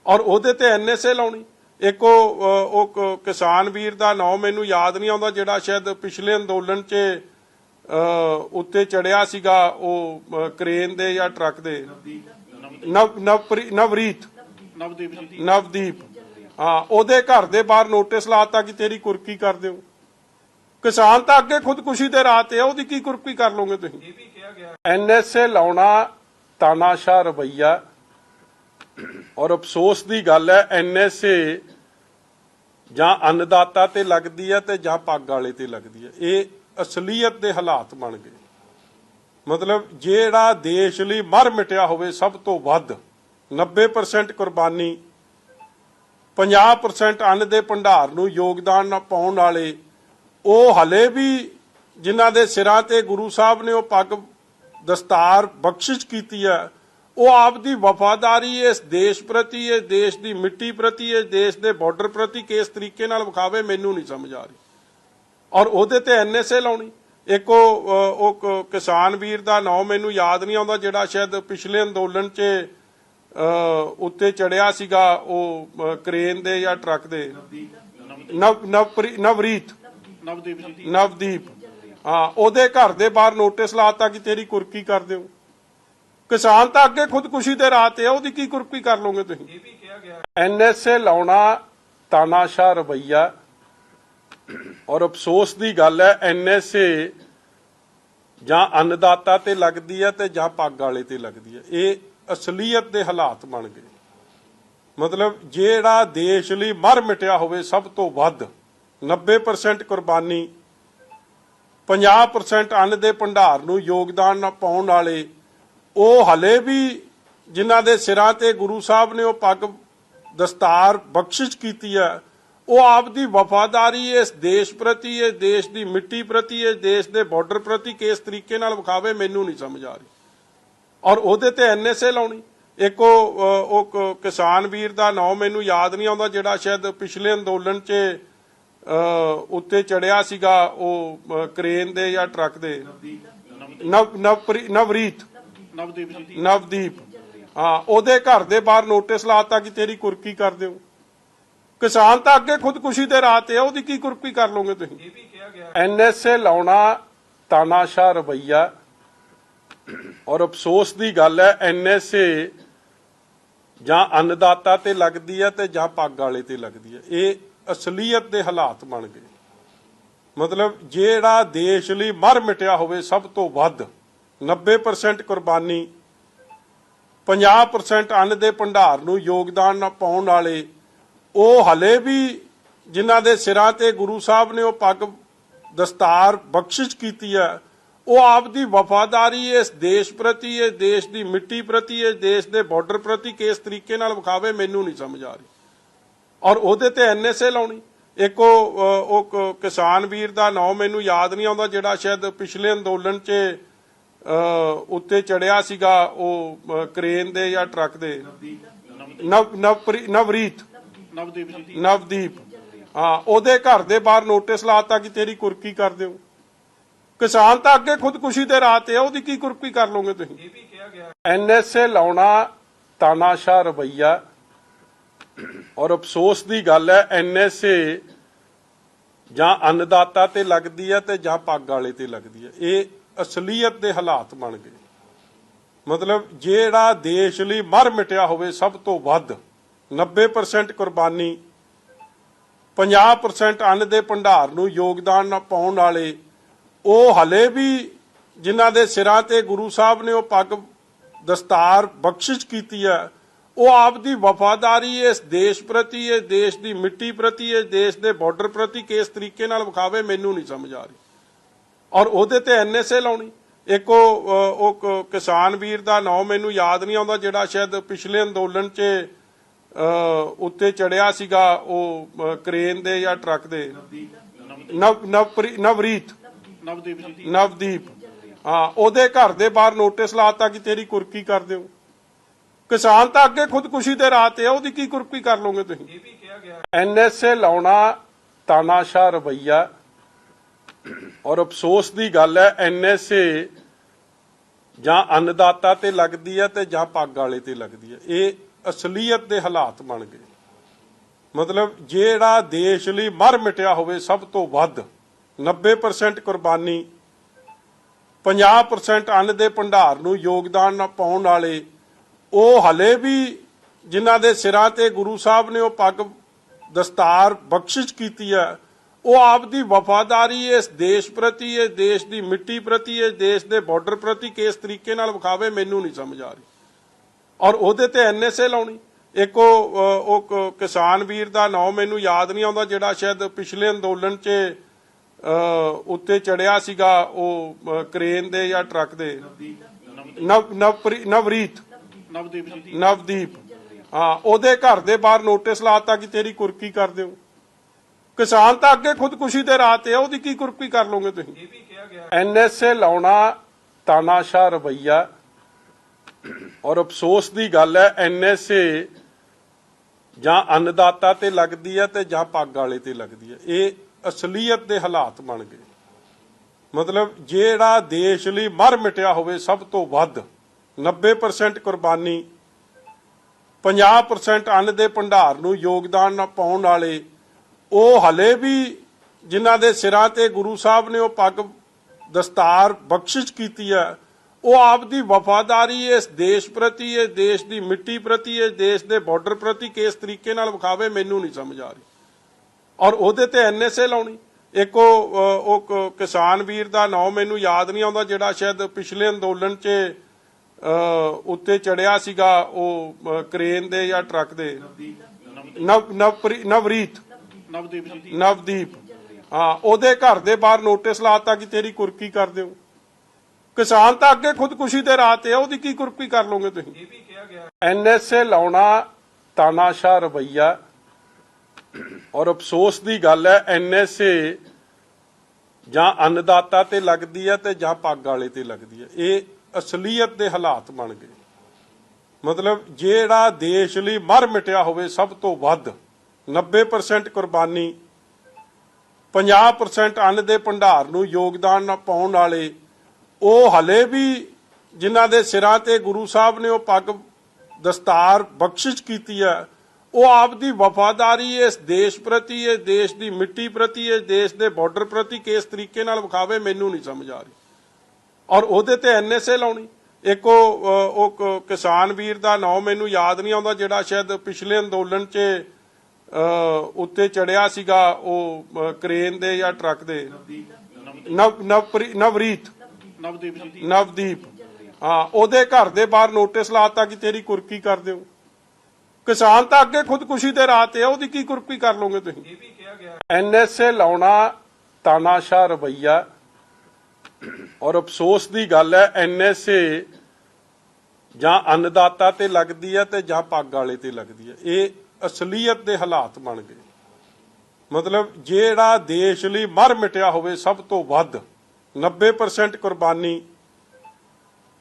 ਔਰ ਉਹਦੇ ਤੇ ਐਨਐਸਏ ਲਾਉਣੀ। ਇੱਕ ਉਹ ਉਹ ਕਿਸਾਨ ਵੀਰ ਦਾ ਨਾਮ ਮੈਨੂੰ ਯਾਦ ਨਹੀਂ ਆਉਂਦਾ, ਜਿਹੜਾ ਸ਼ਾਇਦ ਪਿਛਲੇ ਅੰਦੋਲਨ 'ਚ ਉੱਤੇ ਚੜਿਆ ਸੀਗਾ ਉਹ ਕ੍ਰੇਨ ਦੇ ਜਾਂ ਟਰੱਕ ਦੇ? ਨਵਰੀਤ। ਨਵਦੀਪ ਜੀ। ਨਵਦੀਪ। ਹਾਂ ਉਹਦੇ ਘਰ ਦੇ ਬਾਹਰ ਨੋਟਿਸ ਲਾਤਾ ਕਿ ਤੇਰੀ ਕੁਰਕੀ ਕਰ ਦਿਓ। ਕਿਸਾਨ ਤਾਂ ਅੱਗੇ ਖੁਦਕੁਸ਼ੀ ਦੇ ਰਾਹ ਤੇ ਆ ਉਹਦੀ ਕੀ ਕੁਰਕੀ ਕਰ ਲੋਗੇ ਤੁਸੀਂ? ਇਹ ਵੀ ਕਿਹਾ ਗਿਆ। ਐਨਐਸਏ ਲਾਉਣਾ ਤਾਨਾਸ਼ਾਹ ਰਵਈਆ। ਔਰ ਅਫਸੋਸ ਦੀ ਗੱਲ ਹੈ ਐਨਐਸਏ ਜਾਂ ਅੰਨਦਾਤਾ ਤੇ ਲੱਗਦੀ ਹੈ ਤੇ ਜਾਂ ਪੱਗ ਵਾਲੇ ਤੇ ਲੱਗਦੀ ਹੈ। ਇਹ ਅਸਲੀਅਤ ਦੇ ਹਾਲਾਤ ਬਣ ਗਏ। ਮਤਲਬ ਜਿਹੜਾ ਦੇਸ਼ ਲਈ ਮਰ ਮਿਟਿਆ ਹੋਵੇ ਸਭ ਤੋਂ ਵੱਧ 90% ਕੁਰਬਾਨੀ 50% ਅੰਨ ਦੇ ਭੰਡਾਰ ਨੂੰ ਯੋਗਦਾਨ ਪਾਉਣ ਵਾਲੇ, ਉਹ ਹਲੇ ਵੀ ਜਿਨ੍ਹਾਂ ਦੇ ਸਿਰਾਂ ਤੇ ਗੁਰੂ ਸਾਹਿਬ ਨੇ ਉਹ ਪੱਗ ਦਸਤਾਰ ਬਖਸ਼ਿਸ਼ ਕੀਤੀ ਹੈ, ਉਹ ਆਪ ਦੀ ਵਫਾਦਾਰੀ ਇਸ ਦੇਸ਼ ਪ੍ਰਤੀ, ਇਸ ਦੇਸ਼ ਦੀ ਮਿੱਟੀ ਪ੍ਰਤੀ, ਇਸ ਦੇਸ਼ ਦੇ ਬਾਰਡਰ ਪ੍ਰਤੀ ਕਿਸ ਤਰੀਕੇ ਨਾਲ ਵਿਖਾਵੇ, ਮੈਨੂੰ ਨਹੀਂ ਸਮਝ ਆ ਰਹੀ। ਔਰ ਉਹਦੇ ਤੇ ਐਨਐਸਏ ਲਾਉਣੀ। ਇੱਕ ਉਹ ਅਹ, ਉਹ ਕਿਸਾਨ ਵੀਰ ਦਾ ਨਾਮ ਮੈਨੂੰ ਯਾਦ ਨਹੀਂ ਆਉਂਦਾ ਜਿਹੜਾ ਸ਼ਾਇਦ ਪਿਛਲੇ ਅੰਦੋਲਨ 'ਚ ਉੱਤੇ ਚੜਿਆ ਸੀਗਾ ਉਹ ਕ੍ਰੇਨ ਦੇ ਜਾਂ ਟਰੱਕ ਦੇ। ਨਵਰੀਤ। ਨਵਦੀਪ। ਨਵਦੀਪ ਹਾਂ ਉਹਦੇ ਘਰ ਦੇ ਬਾਹਰ ਨੋਟਿਸ ਲਾਤਾ ਕਿ ਤੇਰੀ ਕੁਰਕੀ ਕਰ ਦਿਓ। ਕਿਸਾਨ ਤਾਂ ਅੱਗੇ ਖੁਦਕੁਸ਼ੀ ਦੇ ਰਾਹ ਤੇ ਆ ਉਹਦੀ ਕੀ ਕੁਰਕੀ ਕਰ ਲੋਗੇ ਤੁਸੀਂ? ਇਹ ਵੀ ਕਿਹਾ ਗਿਆ ਐਨਐਸਏ ਲਾਉਣਾ ਤਾਨਾਸ਼ਾ ਰਵਈਆ। ਔਰ ਅਫਸੋਸ ਦੀ ਗੱਲ ਹੈ ਐਨਐਸਏ ਜਾਂ ਅੰਨਦਾਤਾ ਤੇ ਲੱਗਦੀ ਹੈ ਤੇ ਜਾਂ ਪੱਗ ਵਾਲੇ ਤੇ ਲੱਗਦੀ ਹੈ। ਇਹ ਅਸਲੀਅਤ ਦੇ ਹਾਲਾਤ ਬਣ ਗਏ। ਮਤਲਬ ਜਿਹੜਾ ਦੇਸ਼ ਲਈ ਮਰ ਮਿਟਿਆ ਹੋਵੇ, ਸਭ ਤੋਂ ਵੱਧ 90% ਕੁਰਬਾਨੀ 50% ਅੰਨ ਦੇ ਭੰਡਾਰ ਨੂੰ ਯੋਗਦਾਨ ਪਾਉਣ ਵਾਲੇ, ਉਹ ਹਲੇ ਵੀ ਜਿਨ੍ਹਾਂ ਦੇ ਸਿਰਾਂ ਤੇ ਗੁਰੂ ਸਾਹਿਬ ਨੇ ਉਹ ਪੱਗ ਦਸਤਾਰ ਬਖਸ਼ਿਸ਼ ਕੀਤੀ ਹੈ ਉਹ ਆਪ ਦੀ ਵਫਾਦਾਰੀ ਇਸ ਦੇਸ਼ ਪ੍ਰਤੀ ਇਸ ਦੇਸ਼ ਦੀ ਮਿੱਟੀ ਪ੍ਰਤੀ ਇਸ ਦੇਸ਼ ਦੇ ਬਾਰਡਰ ਪ੍ਰਤੀ ਕਿਸ ਤਰੀਕੇ ਨਾਲ ਵਿਖਾਵੇ ਮੈਨੂੰ ਨਹੀਂ ਸਮਝ ਆ ਰਹੀ। ਔਰ ਉਹਦੇ ਤੇ ਐਨਐਸਏ ਲਾਉਣੀ। ਇੱਕ ਉਹ ਕਿਸਾਨ ਵੀਰ ਦਾ ਨਾਮ ਮੈਨੂੰ ਯਾਦ ਨਹੀਂ ਆਉਂਦਾ ਜਿਹੜਾ ਸ਼ਾਇਦ ਪਿਛਲੇ ਅੰਦੋਲਨ 'ਚ ਉੱਤੇ ਚੜਿਆ ਸੀਗਾ ਉਹ ਕ੍ਰੇਨ ਦੇ ਜਾਂ ਟਰੱਕ ਦੇ। ਨਵਰੀਤ। ਨਵਦੀਪ ਜੀ ਨਵਦੀਪ। ਹਾਂ ਉਹਦੇ ਘਰ ਦੇ ਬਾਹਰ ਨੋਟਿਸ ਲਾਤਾ ਕਿ ਤੇਰੀ ਕੁਰਕੀ ਕਰ ਦਿਓ। ਕਿਸਾਨ ਤਾਂ ਅੱਗੇ ਖੁਦਕੁਸ਼ੀ ਦੇ ਰਾਹ ਤੇ ਆ ਉਹਦੀ ਕੀ ਕੁਰਕੀ ਕਰ ਲੋਗੇ ਤੁਸੀਂ? ਇਹ ਵੀ ਕਿਹਾ ਗਿਆ। ਐਨਐਸਏ ਲਾਉਣਾ ਤਾਨਾਸ਼ਾਹ ਰਵਈਆ। ਔਰ ਅਫਸੋਸ ਦੀ ਗੱਲ ਹੈ ਐਨਐਸਏ ਜਾਂ ਅੰਨਦਾਤਾ ਤੇ ਲੱਗਦੀ ਹੈ ਤੇ ਜਾਂ ਪੱਗ ਵਾਲੇ ਤੇ ਲੱਗਦੀ ਹੈ। ਇਹ ਅਸਲੀਅਤ ਦੇ ਹਾਲਾਤ ਬਣ ਗਏ। ਮਤਲਬ ਜਿਹੜਾ ਦੇਸ਼ ਲਈ ਮਰ ਮਿਟਿਆ ਹੋਵੇ ਸਭ ਤੋਂ ਵੱਧ 90% ਕੁਰਬਾਨੀ 50% ਅੰਨ ਦੇ ਭੰਡਾਰ ਨੂੰ ਯੋਗਦਾਨ ਪਾਉਣ ਵਾਲੇ ਉਹ ਹਲੇ ਵੀ ਜਿਨ੍ਹਾਂ ਦੇ ਸਿਰਾਂ ਤੇ ਗੁਰੂ ਸਾਹਿਬ ਨੇ ਉਹ ਪੱਗ ਦਸਤਾਰ ਬਖਸ਼ਿਸ਼ ਕੀਤੀ ਹੈ ਉਹ ਆਪ ਦੀ ਵਫਾਦਾਰੀ ਇਸ ਦੇਸ਼ ਪ੍ਰਤੀ ਇਸ ਦੇਸ਼ ਦੀ ਮਿੱਟੀ ਪ੍ਰਤੀ ਇਸ ਦੇਸ਼ ਦੇ ਬਾਰਡਰ ਪ੍ਰਤੀ ਕਿਸ ਤਰੀਕੇ ਨਾਲ ਵਿਖਾਵੇ ਮੈਨੂੰ ਨਹੀਂ ਸਮਝ ਆ ਰਹੀ। ਔਰ ਉਹਦੇ ਤੇ ਐਨਐਸਏ ਲਾਉਣੀ। ਇੱਕ ਉਹ ਉਹ ਕਿਸਾਨ ਵੀਰ ਦਾ ਨਾਮ ਮੈਨੂੰ ਯਾਦ ਨਹੀਂ ਆਉਂਦਾ ਜਿਹੜਾ ਸ਼ਾਇਦ ਪਿਛਲੇ ਅੰਦੋਲਨ 'ਚ ਉੱਤੇ ਚੜਿਆ ਸੀਗਾ ਉਹ ਕ੍ਰੇਨ ਦੇ ਜਾਂ ਟਰੱਕ ਦੇ। ਨਵਰੀਤ। ਨਵਦੀਪ ਜੀ। ਨਵਦੀਪ। ਹਾਂ ਉਹਦੇ ਘਰ ਦੇ ਬਾਹਰ ਨੋਟਿਸ ਲਾਤਾ ਕਿ ਤੇਰੀ ਕੁਰਕੀ ਕਰ ਦਿਓ। ਕਿਸਾਨ ਤਾਂ ਅੱਗੇ ਖੁਦਕੁਸ਼ੀ ਦੇ ਰਾਹ ਤੇ ਆ ਉਹਦੀ ਕੀ ਕੁਰਕੀ ਕਰ ਲੋਗੇ ਤੁਸੀਂ? ਇਹ ਵੀ ਕਿਹਾ ਗਿਆ। ਐਨਐਸਏ ਲਾਉਣਾ ਤਾਨਾਸ਼ਾਹ ਰਵਈਆ। ਔਰ ਅਫਸੋਸ ਦੀ ਗੱਲ ਹੈ ਐਨਐਸਏ ਜਾਂ ਅੰਨਦਾਤਾ ਤੇ ਲੱਗਦੀ ਹੈ ਤੇ ਜਾਂ ਪੱਗ ਵਾਲੇ ਤੇ ਲੱਗਦੀ ਹੈ। ਇਹ ਅਸਲੀਅਤ ਦੇ ਹਾਲਾਤ ਬਣ ਗਏ। ਮਤਲਬ ਜਿਹੜਾ ਦੇਸ਼ ਲਈ ਮਰ ਮਿਟਿਆ ਹੋਵੇ ਸਭ ਤੋਂ ਵੱਧ 90% ਕੁਰਬਾਨੀ 50% ਅੰਨ ਦੇ ਭੰਡਾਰ ਨੂੰ ਯੋਗਦਾਨ ਪਾਉਣ ਵਾਲੇ, ਉਹ ਹਲੇ ਵੀ ਜਿਨ੍ਹਾਂ ਦੇ ਸਿਰਾਂ ਤੇ ਗੁਰੂ ਸਾਹਿਬ ਨੇ ਉਹ ਪੱਗ ਦਸਤਾਰ ਬਖਸ਼ਿਸ਼ ਕੀਤੀ ਹੈ, ਉਹ ਆਪ ਦੀ ਵਫਾਦਾਰੀ ਇਸ ਦੇਸ਼ ਪ੍ਰਤੀ, ਇਸ ਦੇਸ਼ ਦੀ ਮਿੱਟੀ ਪ੍ਰਤੀ, ਇਸ ਦੇਸ਼ ਦੇ ਬਾਰਡਰ ਪ੍ਰਤੀ ਕਿਸ ਤਰੀਕੇ ਨਾਲ ਵਿਖਾਵੇ ਮੈਨੂੰ ਨਹੀਂ ਸਮਝ ਆ ਰਹੀ। ਔਰ ਉਹਦੇ ਤੇ ਐਨਐਸਏ ਲਾਉਣੀ। ਇੱਕ ਉਹ ਕਿਸਾਨ ਵੀਰ ਦਾ ਨਾਮ ਮੈਨੂੰ ਯਾਦ ਨਹੀਂ ਆਉਂਦਾ, ਜਿਹੜਾ ਸ਼ਾਇਦ ਪਿਛਲੇ ਅੰਦੋਲਨ 'ਚ ਉੱਤੇ ਚੜਿਆ ਸੀਗਾ ਉਹ ਅਹ, ਕਰੇਨ ਦੇ ਜਾਂ ਟਰੱਕ ਦੇ। ਨਵ ਨਵਪ੍ਰੀ- ਨਵਰੀਤ। ਨਵਦੀਪ। ਜੀ ਨਵਦੀਪ ਹਾਂ ਉਹਦੇ ਘਰ ਦੇ ਬਾਹਰ ਨੋਟਿਸ ਲਾਤਾ ਕਿ ਤੇਰੀ ਕੁਰਕੀ ਕਰ ਦਿਓ। ਕਿਸਾਨ ਤਾਂ ਅੱਗੇ ਖੁਦਕੁਸ਼ੀ ਦੇ ਰਾਹ ਤੇ ਆ ਉਹਦੀ ਕੀ ਕੁਰਕੀ ਕਰ ਲੋਗੇ ਤੁਸੀਂ? ਇਹ ਵੀ ਕਿਹਾ ਗਿਆ ਐਨਐਸਏ ਲਾਉਣਾ ਤਾਨਾਸ਼ਾ ਰਵਈਆ। ਔਰ ਅਫਸੋਸ ਦੀ ਗੱਲ ਹੈ ਐਨਐਸਏ ਜਾਂ ਅੰਨਦਾਤਾ ਤੇ ਲੱਗਦੀ ਹੈ ਤੇ ਜਾਂ ਪੱਗ ਵਾਲੇ ਤੇ ਲੱਗਦੀ ਹੈ। ਇਹ ਅਸਲੀਅਤ ਦੇ ਹਾਲਾਤ ਬਣ ਗਏ। ਮਤਲਬ ਜਿਹੜਾ ਦੇਸ਼ ਲਈ ਮਰ ਮਿਟਿਆ ਹੋਵੇ ਸਭ ਤੋਂ ਵੱਧ 90% ਕੁਰਬਾਨੀ 50% ਅੰਨ ਦੇ ਭੰਡਾਰ ਨੂੰ ਯੋਗਦਾਨ ਪਾਉਣ ਵਾਲੇ, ਉਹ ਹਲੇ ਵੀ ਜਿਨ੍ਹਾਂ ਦੇ ਸਿਰਾਂ ਤੇ ਗੁਰੂ ਸਾਹਿਬ ਨੇ ਉਹ ਪੱਗ ਦਸਤਾਰ ਬਖਸ਼ਿਸ਼ ਕੀਤੀ ਹੈ, ਉਹ ਆਪ ਦੀ ਵਫਾਦਾਰੀ ਇਸ ਦੇਸ਼ ਪ੍ਰਤੀ, ਇਸ ਦੇਸ਼ ਦੀ ਮਿੱਟੀ ਪ੍ਰਤੀ, ਇਸ ਦੇਸ਼ ਦੇ ਬਾਰਡਰ ਪ੍ਰਤੀ ਕਿਸ ਤਰੀਕੇ ਨਾਲ ਵਿਖਾਵੇ, ਮੈਨੂੰ ਨਹੀਂ ਸਮਝ ਆ ਰਹੀ। ਔਰ ਉਹਦੇ ਤੇ ਐਨਐਸਏ ਲਾਉਣੀ। ਇੱਕ ਉਹ ਕਿਸਾਨ ਵੀਰ ਦਾ ਨਾਮ ਮੈਨੂੰ ਯਾਦ ਨਹੀਂ ਆਉਂਦਾ ਜਿਹੜਾ ਸ਼ਾਇਦ ਪਿਛਲੇ ਅੰਦੋਲਨ 'ਚ ਉੱਤੇ ਚੜਿਆ ਸੀਗਾ ਉਹ ਕਰੇਨ ਦੇ ਜਾਂ ਟਰੱਕ ਦੇ। ਨਵਰੀਤ। ਨਵਦੀਪ ਜੀ ਨਵਦੀਪ। ਹਾਂ ਉਹਦੇ ਘਰ ਦੇ ਬਾਹਰ ਨੋਟਿਸ ਲਾਤਾ ਕਿ ਤੇਰੀ ਕੁਰਕੀ ਕਰ ਦਿਓ। ਕਿਸਾਨ ਤਾਂ ਅੱਗੇ ਖੁਦਕੁਸ਼ੀ ਦੇ ਰਾਹ ਤੇ ਆ ਉਹਦੀ ਕੀ ਕੁਰਕੀ ਕਰ ਲੋਗੇ ਤੁਸੀਂ? ਇਹ ਵੀ ਕਿਹਾ ਗਿਆ। ਐਨਐਸਏ ਲਾਉਣਾ ਤਾਨਾਸ਼ਾਹ ਰਵਈਆ। ਔਰ ਅਫਸੋਸ ਦੀ ਗੱਲ ਹੈ ਐਨਐਸਏ ਜਾਂ ਅੰਨਦਾਤਾ ਤੇ ਲੱਗਦੀ ਹੈ ਤੇ ਜਾਂ ਪੱਗ ਵਾਲੇ ਤੇ ਲੱਗਦੀ ਹੈ। ਇਹ ਅਸਲੀਅਤ ਦੇ ਹਾਲਾਤ ਬਣ ਗਏ। ਮਤਲਬ ਜਿਹੜਾ ਦੇਸ਼ ਲਈ ਮਰ ਮਿਟਿਆ ਹੋਵੇ, ਸਭ ਤੋਂ ਵੱਧ 90% ਕੁਰਬਾਨੀ 50% ਅੰਨ ਦੇ ਭੰਡਾਰ ਨੂੰ ਯੋਗਦਾਨ ਪਾਉਣ ਵਾਲੇ, ਉਹ ਹਲੇ ਵੀ ਜਿਨ੍ਹਾਂ ਦੇ ਸਿਰਾਂ ਤੇ ਗੁਰੂ ਸਾਹਿਬ ਨੇ ਉਹ ਪੱਗ ਦਸਤਾਰ ਬਖਸ਼ਿਸ਼ ਕੀਤੀ ਹੈ ਉਹ ਆਪ ਦੀ ਵਫਾਦਾਰੀ ਇਸ ਦੇਸ਼ ਪ੍ਰਤੀ ਇਸ ਦੇਸ਼ ਦੀ ਮਿੱਟੀ ਪ੍ਰਤੀ ਇਸ ਦੇਸ਼ ਦੇ ਬਾਰਡਰ ਪ੍ਰਤੀ ਕਿਸ ਤਰੀਕੇ ਨਾਲ ਵਿਖਾਵੇ ਮੈਨੂੰ ਨਹੀਂ ਸਮਝ ਆ ਰਹੀ। ਔਰ ਉਹਦੇ ਤੇ ਐਨਐਸਏ ਲਾਉਣੀ। ਇੱਕ ਉਹ ਕਿਸਾਨ ਵੀਰ ਦਾ ਨਾਮ ਮੈਨੂੰ ਯਾਦ ਨਹੀਂ ਆਉਂਦਾ ਜਿਹੜਾ ਸ਼ਾਇਦ ਪਿਛਲੇ ਅੰਦੋਲਨ 'ਚ ਉੱਤੇ ਚੜਿਆ ਸੀਗਾ ਉਹ ਕਰੇਨ ਦੇ ਜਾਂ ਟਰੱਕ ਦੇ। ਨਵਰੀਤ। ਨਵਦੀਪ ਜੀ ਨਵਦੀਪ। ਹਾਂ ਉਹਦੇ ਘਰ ਦੇ ਬਾਹਰ ਨੋਟਿਸ ਲਾਤਾ ਕਿ ਤੇਰੀ ਕੁਰਕੀ ਕਰ ਦਿਓ। ਕਿਸਾਨ ਤਾਂ ਅੱਗੇ ਖੁਦਕੁਸ਼ੀ ਦੇ ਰਾਹ ਤੇ ਆ ਉਹਦੀ ਕੀ ਕੁਰਕੀ ਕਰ ਲੋਗੇ ਤੁਸੀਂ? ਇਹ ਵੀ ਕਿਹਾ ਗਿਆ। ਐਨਐਸਏ ਲਾਉਣਾ ਤਾਨਾਸ਼ਾਹ ਰਵਈਆ। ਔਰ ਅਫਸੋਸ ਦੀ ਗੱਲ ਹੈ ਐਨਐਸਏ ਜਾਂ ਅੰਨਦਾਤਾ ਤੇ ਲੱਗਦੀ ਹੈ ਤੇ ਜਾਂ ਪੱਗ ਵਾਲੇ ਤੇ ਲੱਗਦੀ ਹੈ। ਇਹ ਅਸਲੀਅਤ ਦੇ ਹਾਲਾਤ ਬਣ ਗਏ। ਮਤਲਬ ਜਿਹੜਾ ਦੇਸ਼ ਲਈ ਮਰ ਮਿਟਿਆ ਹੋਵੇ ਸਭ ਤੋਂ ਵੱਧ 90% ਕੁਰਬਾਨੀ 50% ਅੰਨ ਦੇ ਭੰਡਾਰ ਨੂੰ ਯੋਗਦਾਨ ਪਾਉਣ ਵਾਲੇ ਉਹ ਹਲੇ ਵੀ ਜਿਨ੍ਹਾਂ ਦੇ ਸਿਰਾਂ ਤੇ ਗੁਰੂ ਸਾਹਿਬ ਨੇ ਉਹ ਪੱਗ ਦਸਤਾਰ ਬਖਸ਼ਿਸ਼ ਕੀਤੀ ਹੈ ਉਹ ਆਪ ਦੀ ਵਫਾਦਾਰੀ ਇਸ ਦੇਸ਼ ਪ੍ਰਤੀ ਇਸ ਦੇਸ਼ ਦੀ ਮਿੱਟੀ ਪ੍ਰਤੀ ਇਸ ਦੇਸ਼ ਦੇ ਬਾਰਡਰ ਪ੍ਰਤੀ ਕਿਸ ਤਰੀਕੇ ਨਾਲ ਵਿਖਾਵੇ ਮੈਨੂੰ ਨਹੀਂ ਸਮਝ ਆ ਰਹੀ। ਔਰ ਉਹਦੇ ਤੇ ਐਨਐਸਏ ਲਾਉਣੀ। ਇੱਕ ਉਹ ਕਿਸਾਨ ਵੀਰ ਦਾ ਨਾਮ ਮੈਨੂੰ ਯਾਦ ਨਹੀਂ ਆਉਂਦਾ ਜਿਹੜਾ ਸ਼ਾਇਦ ਪਿਛਲੇ ਅੰਦੋਲਨ 'ਚ ਉੱਤੇ ਚੜਿਆ ਸੀਗਾ ਉਹ ਕਰੇਨ ਦੇ ਜਾਂ ਟਰੱਕ ਦੇ। ਨਵਰੀਤ। ਨਵਦੀਪ ਜੀ ਨਵਦੀਪ। ਹਾਂ ਉਹਦੇ ਘਰ ਦੇ ਬਾਹਰ ਨੋਟਿਸ ਲਾਤਾ ਕਿ ਤੇਰੀ ਕੁਰਕੀ ਕਰ ਦਿਓ। ਕਿਸਾਨ ਤਾਂ ਅੱਗੇ ਖੁਦਕੁਸ਼ੀ ਦੇ ਰਾਹ ਤੇ ਆ ਉਹਦੀ ਕੀ ਕੁਰਕੀ ਕਰ ਲੋਗੇ ਤੁਸੀਂ? ਇਹ ਵੀ ਕਿਹਾ ਗਿਆ। ਐਨਐਸਏ ਲਾਉਣਾ ਤਾਨਾਸ਼ਾਹ ਰਵਈਆ। ਔਰ ਅਫਸੋਸ ਦੀ ਗੱਲ ਹੈ ਐਨਐਸਏ ਜਾਂ ਅੰਨਦਾਤਾ ਤੇ ਲੱਗਦੀ ਹੈ ਤੇ ਜਾਂ ਪੱਗ ਵਾਲੇ ਤੇ ਲੱਗਦੀ ਹੈ। ਇਹ ਅਸਲੀਅਤ ਦੇ ਹਾਲਾਤ ਬਣ ਗਏ। ਮਤਲਬ ਜਿਹੜਾ ਦੇਸ਼ ਲਈ ਮਰ ਮਿਟਿਆ ਹੋਵੇ ਸਭ ਤੋਂ ਵੱਧ 90% ਕੁਰਬਾਨੀ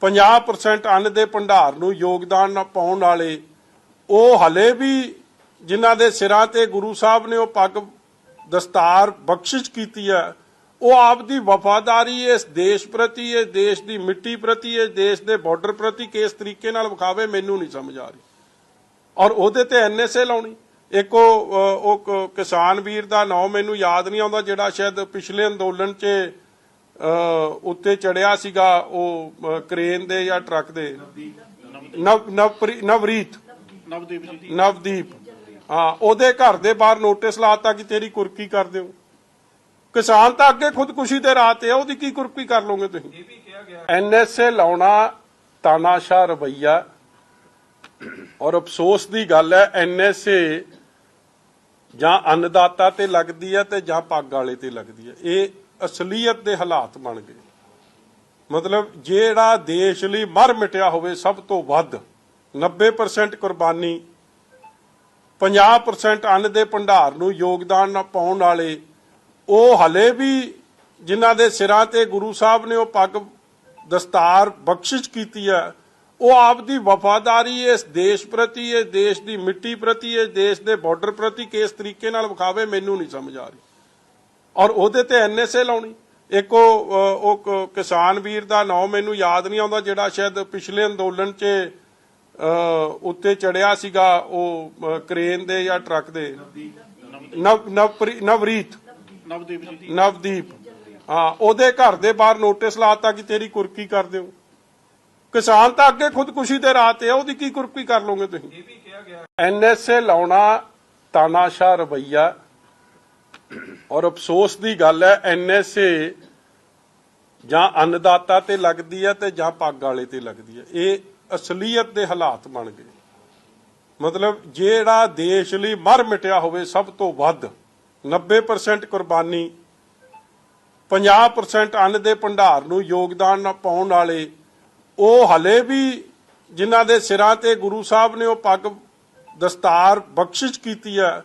50% ਅੰਨ ਦੇ ਭੰਡਾਰ ਨੂੰ ਯੋਗਦਾਨ ਪਾਉਣ ਵਾਲੇ, ਉਹ ਹਲੇ ਵੀ ਜਿਨ੍ਹਾਂ ਦੇ ਸਿਰਾਂ ਤੇ ਗੁਰੂ ਸਾਹਿਬ ਨੇ ਉਹ ਪੱਗ ਦਸਤਾਰ ਬਖਸ਼ਿਸ਼ ਕੀਤੀ ਹੈ, ਉਹ ਆਪ ਦੀ ਵਫਾਦਾਰੀ ਇਸ ਦੇਸ਼ ਪ੍ਰਤੀ ਇਸ ਦੇਸ਼ ਦੀ ਮਿੱਟੀ ਪ੍ਰਤੀ ਇਸ ਦੇਸ਼ ਦੇ ਬਾਰਡਰ ਪ੍ਰਤੀ ਕਿਸ ਤਰੀਕੇ ਨਾਲ ਵਿਖਾਵੇ ਮੈਨੂੰ ਨਹੀਂ ਸਮਝ ਆ ਰਹੀ। ਔਰ ਉਹਦੇ ਤੇ ਐਨਐਸਏ ਲਾਉਣੀ। ਇੱਕ ਉਹ ਉਹ ਕਿਸਾਨ ਵੀਰ ਦਾ ਨਾਮ ਮੈਨੂੰ ਯਾਦ ਨਹੀਂ ਆਉਂਦਾ, ਜਿਹੜਾ ਸ਼ਾਇਦ ਪਿਛਲੇ ਅੰਦੋਲਨ 'ਚ ਉੱਤੇ ਚੜਿਆ ਸੀਗਾ ਉਹ ਕਰੇਨ ਦੇ ਜਾਂ ਟਰੱਕ ਦੇ? ਨਵਰੀਤ। ਨਵਦੀਪ ਜੀ। ਨਵਦੀਪ। ਹਾਂ ਉਹਦੇ ਘਰ ਦੇ ਬਾਹਰ ਨੋਟਿਸ ਲਾਤਾ ਕਿ ਤੇਰੀ ਕੁਰਕੀ ਕਰ ਦਿਓ। ਕਿਸਾਨ ਤਾਂ ਅੱਗੇ ਖੁਦਕੁਸ਼ੀ ਦੇ ਰਾਹ ਤੇ ਆ ਉਹਦੀ ਕੀ ਕੁਰਕੀ ਕਰ ਲੋਗੇ ਤੁਸੀਂ? ਇਹ ਵੀ ਕਿਹਾ ਗਿਆ। ਐਨਐਸਏ ਲਾਉਣਾ ਤਾਨਾਸ਼ਾਹ ਰਵਈਆ। ਔਰ ਅਫਸੋਸ ਦੀ ਗੱਲ ਹੈ ਐਨਐਸਏ ਜਾਂ ਅੰਨਦਾਤਾ ਤੇ ਲੱਗਦੀ ਹੈ ਤੇ ਜਾਂ ਪੱਗ ਵਾਲੇ ਤੇ ਲੱਗਦੀ ਹੈ। ਇਹ ਅਸਲੀਅਤ ਦੇ ਹਾਲਾਤ ਬਣ ਗਏ। ਮਤਲਬ ਜਿਹੜਾ ਦੇਸ਼ ਲਈ ਮਰ ਮਿਟਿਆ ਹੋਵੇ ਸਭ ਤੋਂ ਵੱਧ 90% ਕੁਰਬਾਨੀ 50% ਅੰਨ ਦੇ ਭੰਡਾਰ ਨੂੰ ਯੋਗਦਾਨ ਨਾ ਪਾਉਣ ਵਾਲੇ, ਉਹ ਹਲੇ ਵੀ ਜਿਨ੍ਹਾਂ ਦੇ ਸਿਰਾਂ ਤੇ ਗੁਰੂ ਸਾਹਿਬ ਨੇ ਉਹ ਪੱਗ ਦਸਤਾਰ ਬਖਸ਼ਿਸ਼ ਕੀਤੀ ਹੈ, ਉਹ ਆਪ ਦੀ ਵਫਾਦਾਰੀ ਇਸ ਦੇਸ਼ ਪ੍ਰਤੀ ਇਸ ਦੇਸ਼ ਦੀ ਮਿੱਟੀ ਪ੍ਰਤੀ ਇਸ ਦੇਸ਼ ਦੇ ਬਾਰਡਰ ਪ੍ਰਤੀ ਕਿਸ ਤਰੀਕੇ ਨਾਲ ਵਿਖਾਵੇ ਮੈਨੂੰ ਨਹੀਂ ਸਮਝ ਆ ਰਹੀ। ਔਰ ਉਹਦੇ ਤੇ ਐਨਐਸਏ ਲਾਉਣੀ। ਇੱਕ ਉਹ ਕਿਸਾਨ ਵੀਰ ਦਾ ਨਾਮ ਮੈਨੂੰ ਯਾਦ ਨਹੀਂ ਆਉਂਦਾ ਜਿਹੜਾ ਸ਼ਾਇਦ ਪਿਛਲੇ ਅੰਦੋਲਨ 'ਚ ਉੱਤੇ ਚੜਿਆ ਸੀਗਾ ਉਹ ਕਰੇਨ ਦੇ ਜਾਂ ਟਰੱਕ ਦੇ। ਨਵਰੀਤ। ਨਵਦੀਪ ਜੀ। ਨਵਦੀਪ। ਹਾਂ ਉਹਦੇ ਘਰ ਦੇ ਬਾਹਰ ਨੋਟਿਸ ਲਾਤਾ ਕਿ ਤੇਰੀ ਕੁਰਕੀ ਕਰ ਦਿਓ। ਕਿਸਾਨ ਤਾਂ ਅੱਗੇ ਖੁਦਕੁਸ਼ੀ ਦੇ ਰਾਹ ਤੇ ਆ ਉਹਦੀ ਕੀ ਕੁਰਕੀ ਕਰ ਲੋਗੇ ਤੁਸੀਂ? ਇਹ ਵੀ ਕਿਹਾ ਗਿਆ। ਐਨਐਸਏ ਲਾਉਣਾ ਤਾਨਾਸ਼ਾਹ ਰਵਈਆ। ਔਰ ਅਫਸੋਸ ਦੀ ਗੱਲ ਹੈ ਐਨਐਸਏ ਜਾਂ ਅੰਨਦਾਤਾ ਤੇ ਲੱਗਦੀ ਹੈ ਤੇ ਜਾਂ ਪੱਗ ਵਾਲੇ ਤੇ ਲੱਗਦੀ ਹੈ। ਇਹ ਅਸਲੀਅਤ ਦੇ ਹਾਲਾਤ ਬਣ ਗਏ। ਮਤਲਬ ਜਿਹੜਾ ਦੇਸ਼ ਲਈ ਮਰ ਮਿਟਿਆ ਹੋਵੇ, ਸਭ ਤੋਂ ਵੱਧ 90% ਕੁਰਬਾਨੀ 50% ਅੰਨ ਦੇ ਭੰਡਾਰ ਨੂੰ ਯੋਗਦਾਨ ਪਾਉਣ ਵਾਲੇ, ਉਹ ਹਲੇ ਵੀ ਜਿਨ੍ਹਾਂ ਦੇ ਸਿਰਾਂ ਤੇ ਗੁਰੂ ਸਾਹਿਬ ਨੇ ਉਹ ਪੱਗ ਦਸਤਾਰ ਬਖਸ਼ਿਸ਼ ਕੀਤੀ ਹੈ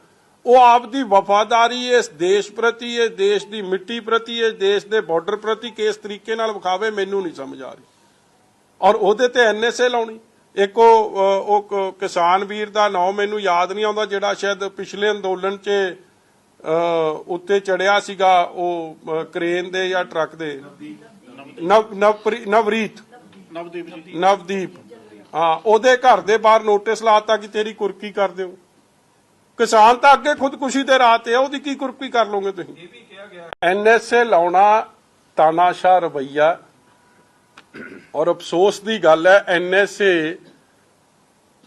ਉਹ ਆਪ ਦੀ ਵਫਾਦਾਰੀ ਇਸ ਦੇਸ਼ ਪ੍ਰਤੀ ਇਸ ਦੇਸ਼ ਦੀ ਮਿੱਟੀ ਪ੍ਰਤੀ ਇਸ ਦੇਸ਼ ਦੇ ਬਾਰਡਰ ਪ੍ਰਤੀ ਕਿਸ ਤਰੀਕੇ ਨਾਲ ਵਿਖਾਵੇ ਮੈਨੂੰ ਨਹੀਂ ਸਮਝ ਆ ਰਹੀ। ਔਰ ਉਹਦੇ ਤੇ ਐਨਐਸਏ ਲਾਉਣੀ। ਇੱਕ ਉਹ ਕਿਸਾਨ ਵੀਰ ਦਾ ਨਾਮ ਮੈਨੂੰ ਯਾਦ ਨਹੀਂ ਆਉਂਦਾ ਜਿਹੜਾ ਸ਼ਾਇਦ ਪਿਛਲੇ ਅੰਦੋਲਨ 'ਚ ਉੱਤੇ ਚੜਿਆ ਸੀਗਾ ਉਹ ਕਰੇਨ ਦੇ ਜਾਂ ਟਰੱਕ ਦੇ। ਨਵਰੀਤ। ਨਵਦੀਪ ਜੀ। ਨਵਦੀਪ। ਹਾਂ ਉਹਦੇ ਘਰ ਦੇ ਬਾਹਰ ਨੋਟਿਸ ਲਾਤਾ ਕਿ ਤੇਰੀ ਕੁਰਕੀ ਕਰ ਦਿਓ। ਕਿਸਾਨ ਤਾਂ ਅੱਗੇ ਖੁਦਕੁਸ਼ੀ ਦੇ ਰਾਹ ਤੇ ਆ ਉਹਦੀ ਕੀ ਕੁਰਕੀ ਕਰ ਲੋਗੇ ਤੁਸੀਂ? ਇਹ ਵੀ ਕਿਹਾ ਗਿਆ ਐਨਐਸਏ ਲਾਉਣਾ ਤਾਨਾਸ਼ਾਹ ਰਵਈਆ। ਔਰ ਅਫਸੋਸ ਦੀ ਗੱਲ ਹੈ ਐਨਐਸਏ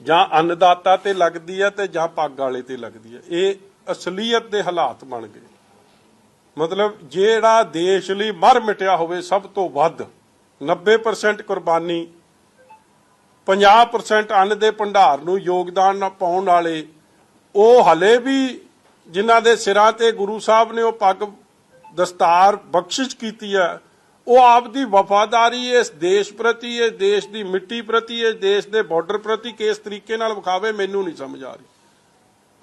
ਜਾਂ ਅੰਨਦਾਤਾ ਤੇ ਲੱਗਦੀ ਹੈ ਤੇ ਜਾਂ ਪੱਗ ਵਾਲੇ ਤੇ ਲੱਗਦੀ ਹੈ। ਇਹ ਅਸਲੀਅਤ ਦੇ ਹਾਲਾਤ ਬਣ ਗਏ। ਮਤਲਬ ਜਿਹੜਾ ਦੇਸ਼ ਲਈ ਮਰ ਮਿਟਿਆ ਹੋਵੇ ਸਭ ਤੋਂ ਵੱਧ 90% ਕੁਰਬਾਨੀ 50% ਅੰਨ ਦੇ ਭੰਡਾਰ ਨੂੰ ਯੋਗਦਾਨ ਪਾਉਣ ਵਾਲੇ ਉਹ ਹਲੇ ਵੀ ਜਿਨ੍ਹਾਂ ਦੇ ਸਿਰਾਂ ਤੇ ਗੁਰੂ ਸਾਹਿਬ ਨੇ ਉਹ ਪੱਗ ਦਸਤਾਰ ਬਖਸ਼ਿਸ਼ ਕੀਤੀ ਹੈ ਉਹ ਆਪ ਦੀ ਵਫਾਦਾਰੀ ਇਸ ਦੇਸ਼ ਪ੍ਰਤੀ ਇਸ ਦੇਸ਼ ਦੀ ਮਿੱਟੀ ਪ੍ਰਤੀ ਇਸ ਦੇਸ਼ ਦੇ ਬਾਰਡਰ ਪ੍ਰਤੀ ਕਿਸ ਤਰੀਕੇ ਨਾਲ ਵਿਖਾਵੇ ਮੈਨੂੰ ਨਹੀਂ ਸਮਝ ਆ ਰਹੀ।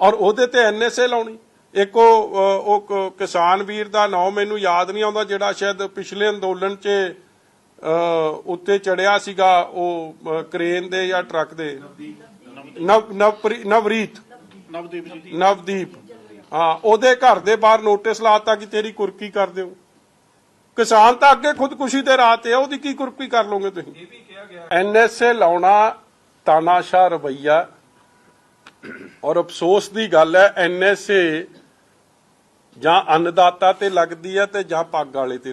ਔਰ ਉਹਦੇ ਤੇ ਐਨਐਸਏ ਲਾਉਣੀ। ਇੱਕ ਉਹ ਉਹ ਕਿਸਾਨ ਵੀਰ ਦਾ ਨਾਮ ਮੈਨੂੰ ਯਾਦ ਨਹੀਂ ਆਉਂਦਾ ਜਿਹੜਾ ਸ਼ਾਇਦ ਪਿਛਲੇ ਅੰਦੋਲਨ 'ਚ ਉੱਤੇ ਚੜਿਆ ਸੀਗਾ ਉਹ ਕਰੇਨ ਦੇ ਜਾਂ ਟਰੱਕ ਦੇ। ਨਵਰੀਤ। ਨਵਦੀਪ ਜੀ। ਨਵਦੀਪ। ਹਾਂ ਉਹਦੇ ਘਰ ਦੇ ਬਾਹਰ ਨੋਟਿਸ ਲਾਤਾ ਕਿ ਤੇਰੀ ਕੁਰਕੀ ਕਰ ਦਿਓ। ਕਿਸਾਨ ਤਾਂ ਅੱਗੇ ਖੁਦਕੁਸ਼ੀ ਦੇ ਰਾਹ ਤੇ ਆ ਉਹਦੀ ਕੀ ਕੁਰਕੀ ਕਰ ਲੋਗੇ ਤੁਸੀਂ? ਇਹ ਵੀ ਕਿਹਾ ਗਿਆ। ਐਨਐਸਏ ਲਾਉਣਾ ਤਾਨਾਸ਼ਾਹ ਰਵਈਆ। ਔਰ ਅਫਸੋਸ ਦੀ ਗੱਲ ਹੈ ਐਨਐਸਏ ਜਾਂ ਅੰਨਦਾਤਾ ਤੇ ਲੱਗਦੀ ਹੈ ਤੇ ਜਾਂ ਪੱਗ ਵਾਲੇ ਤੇ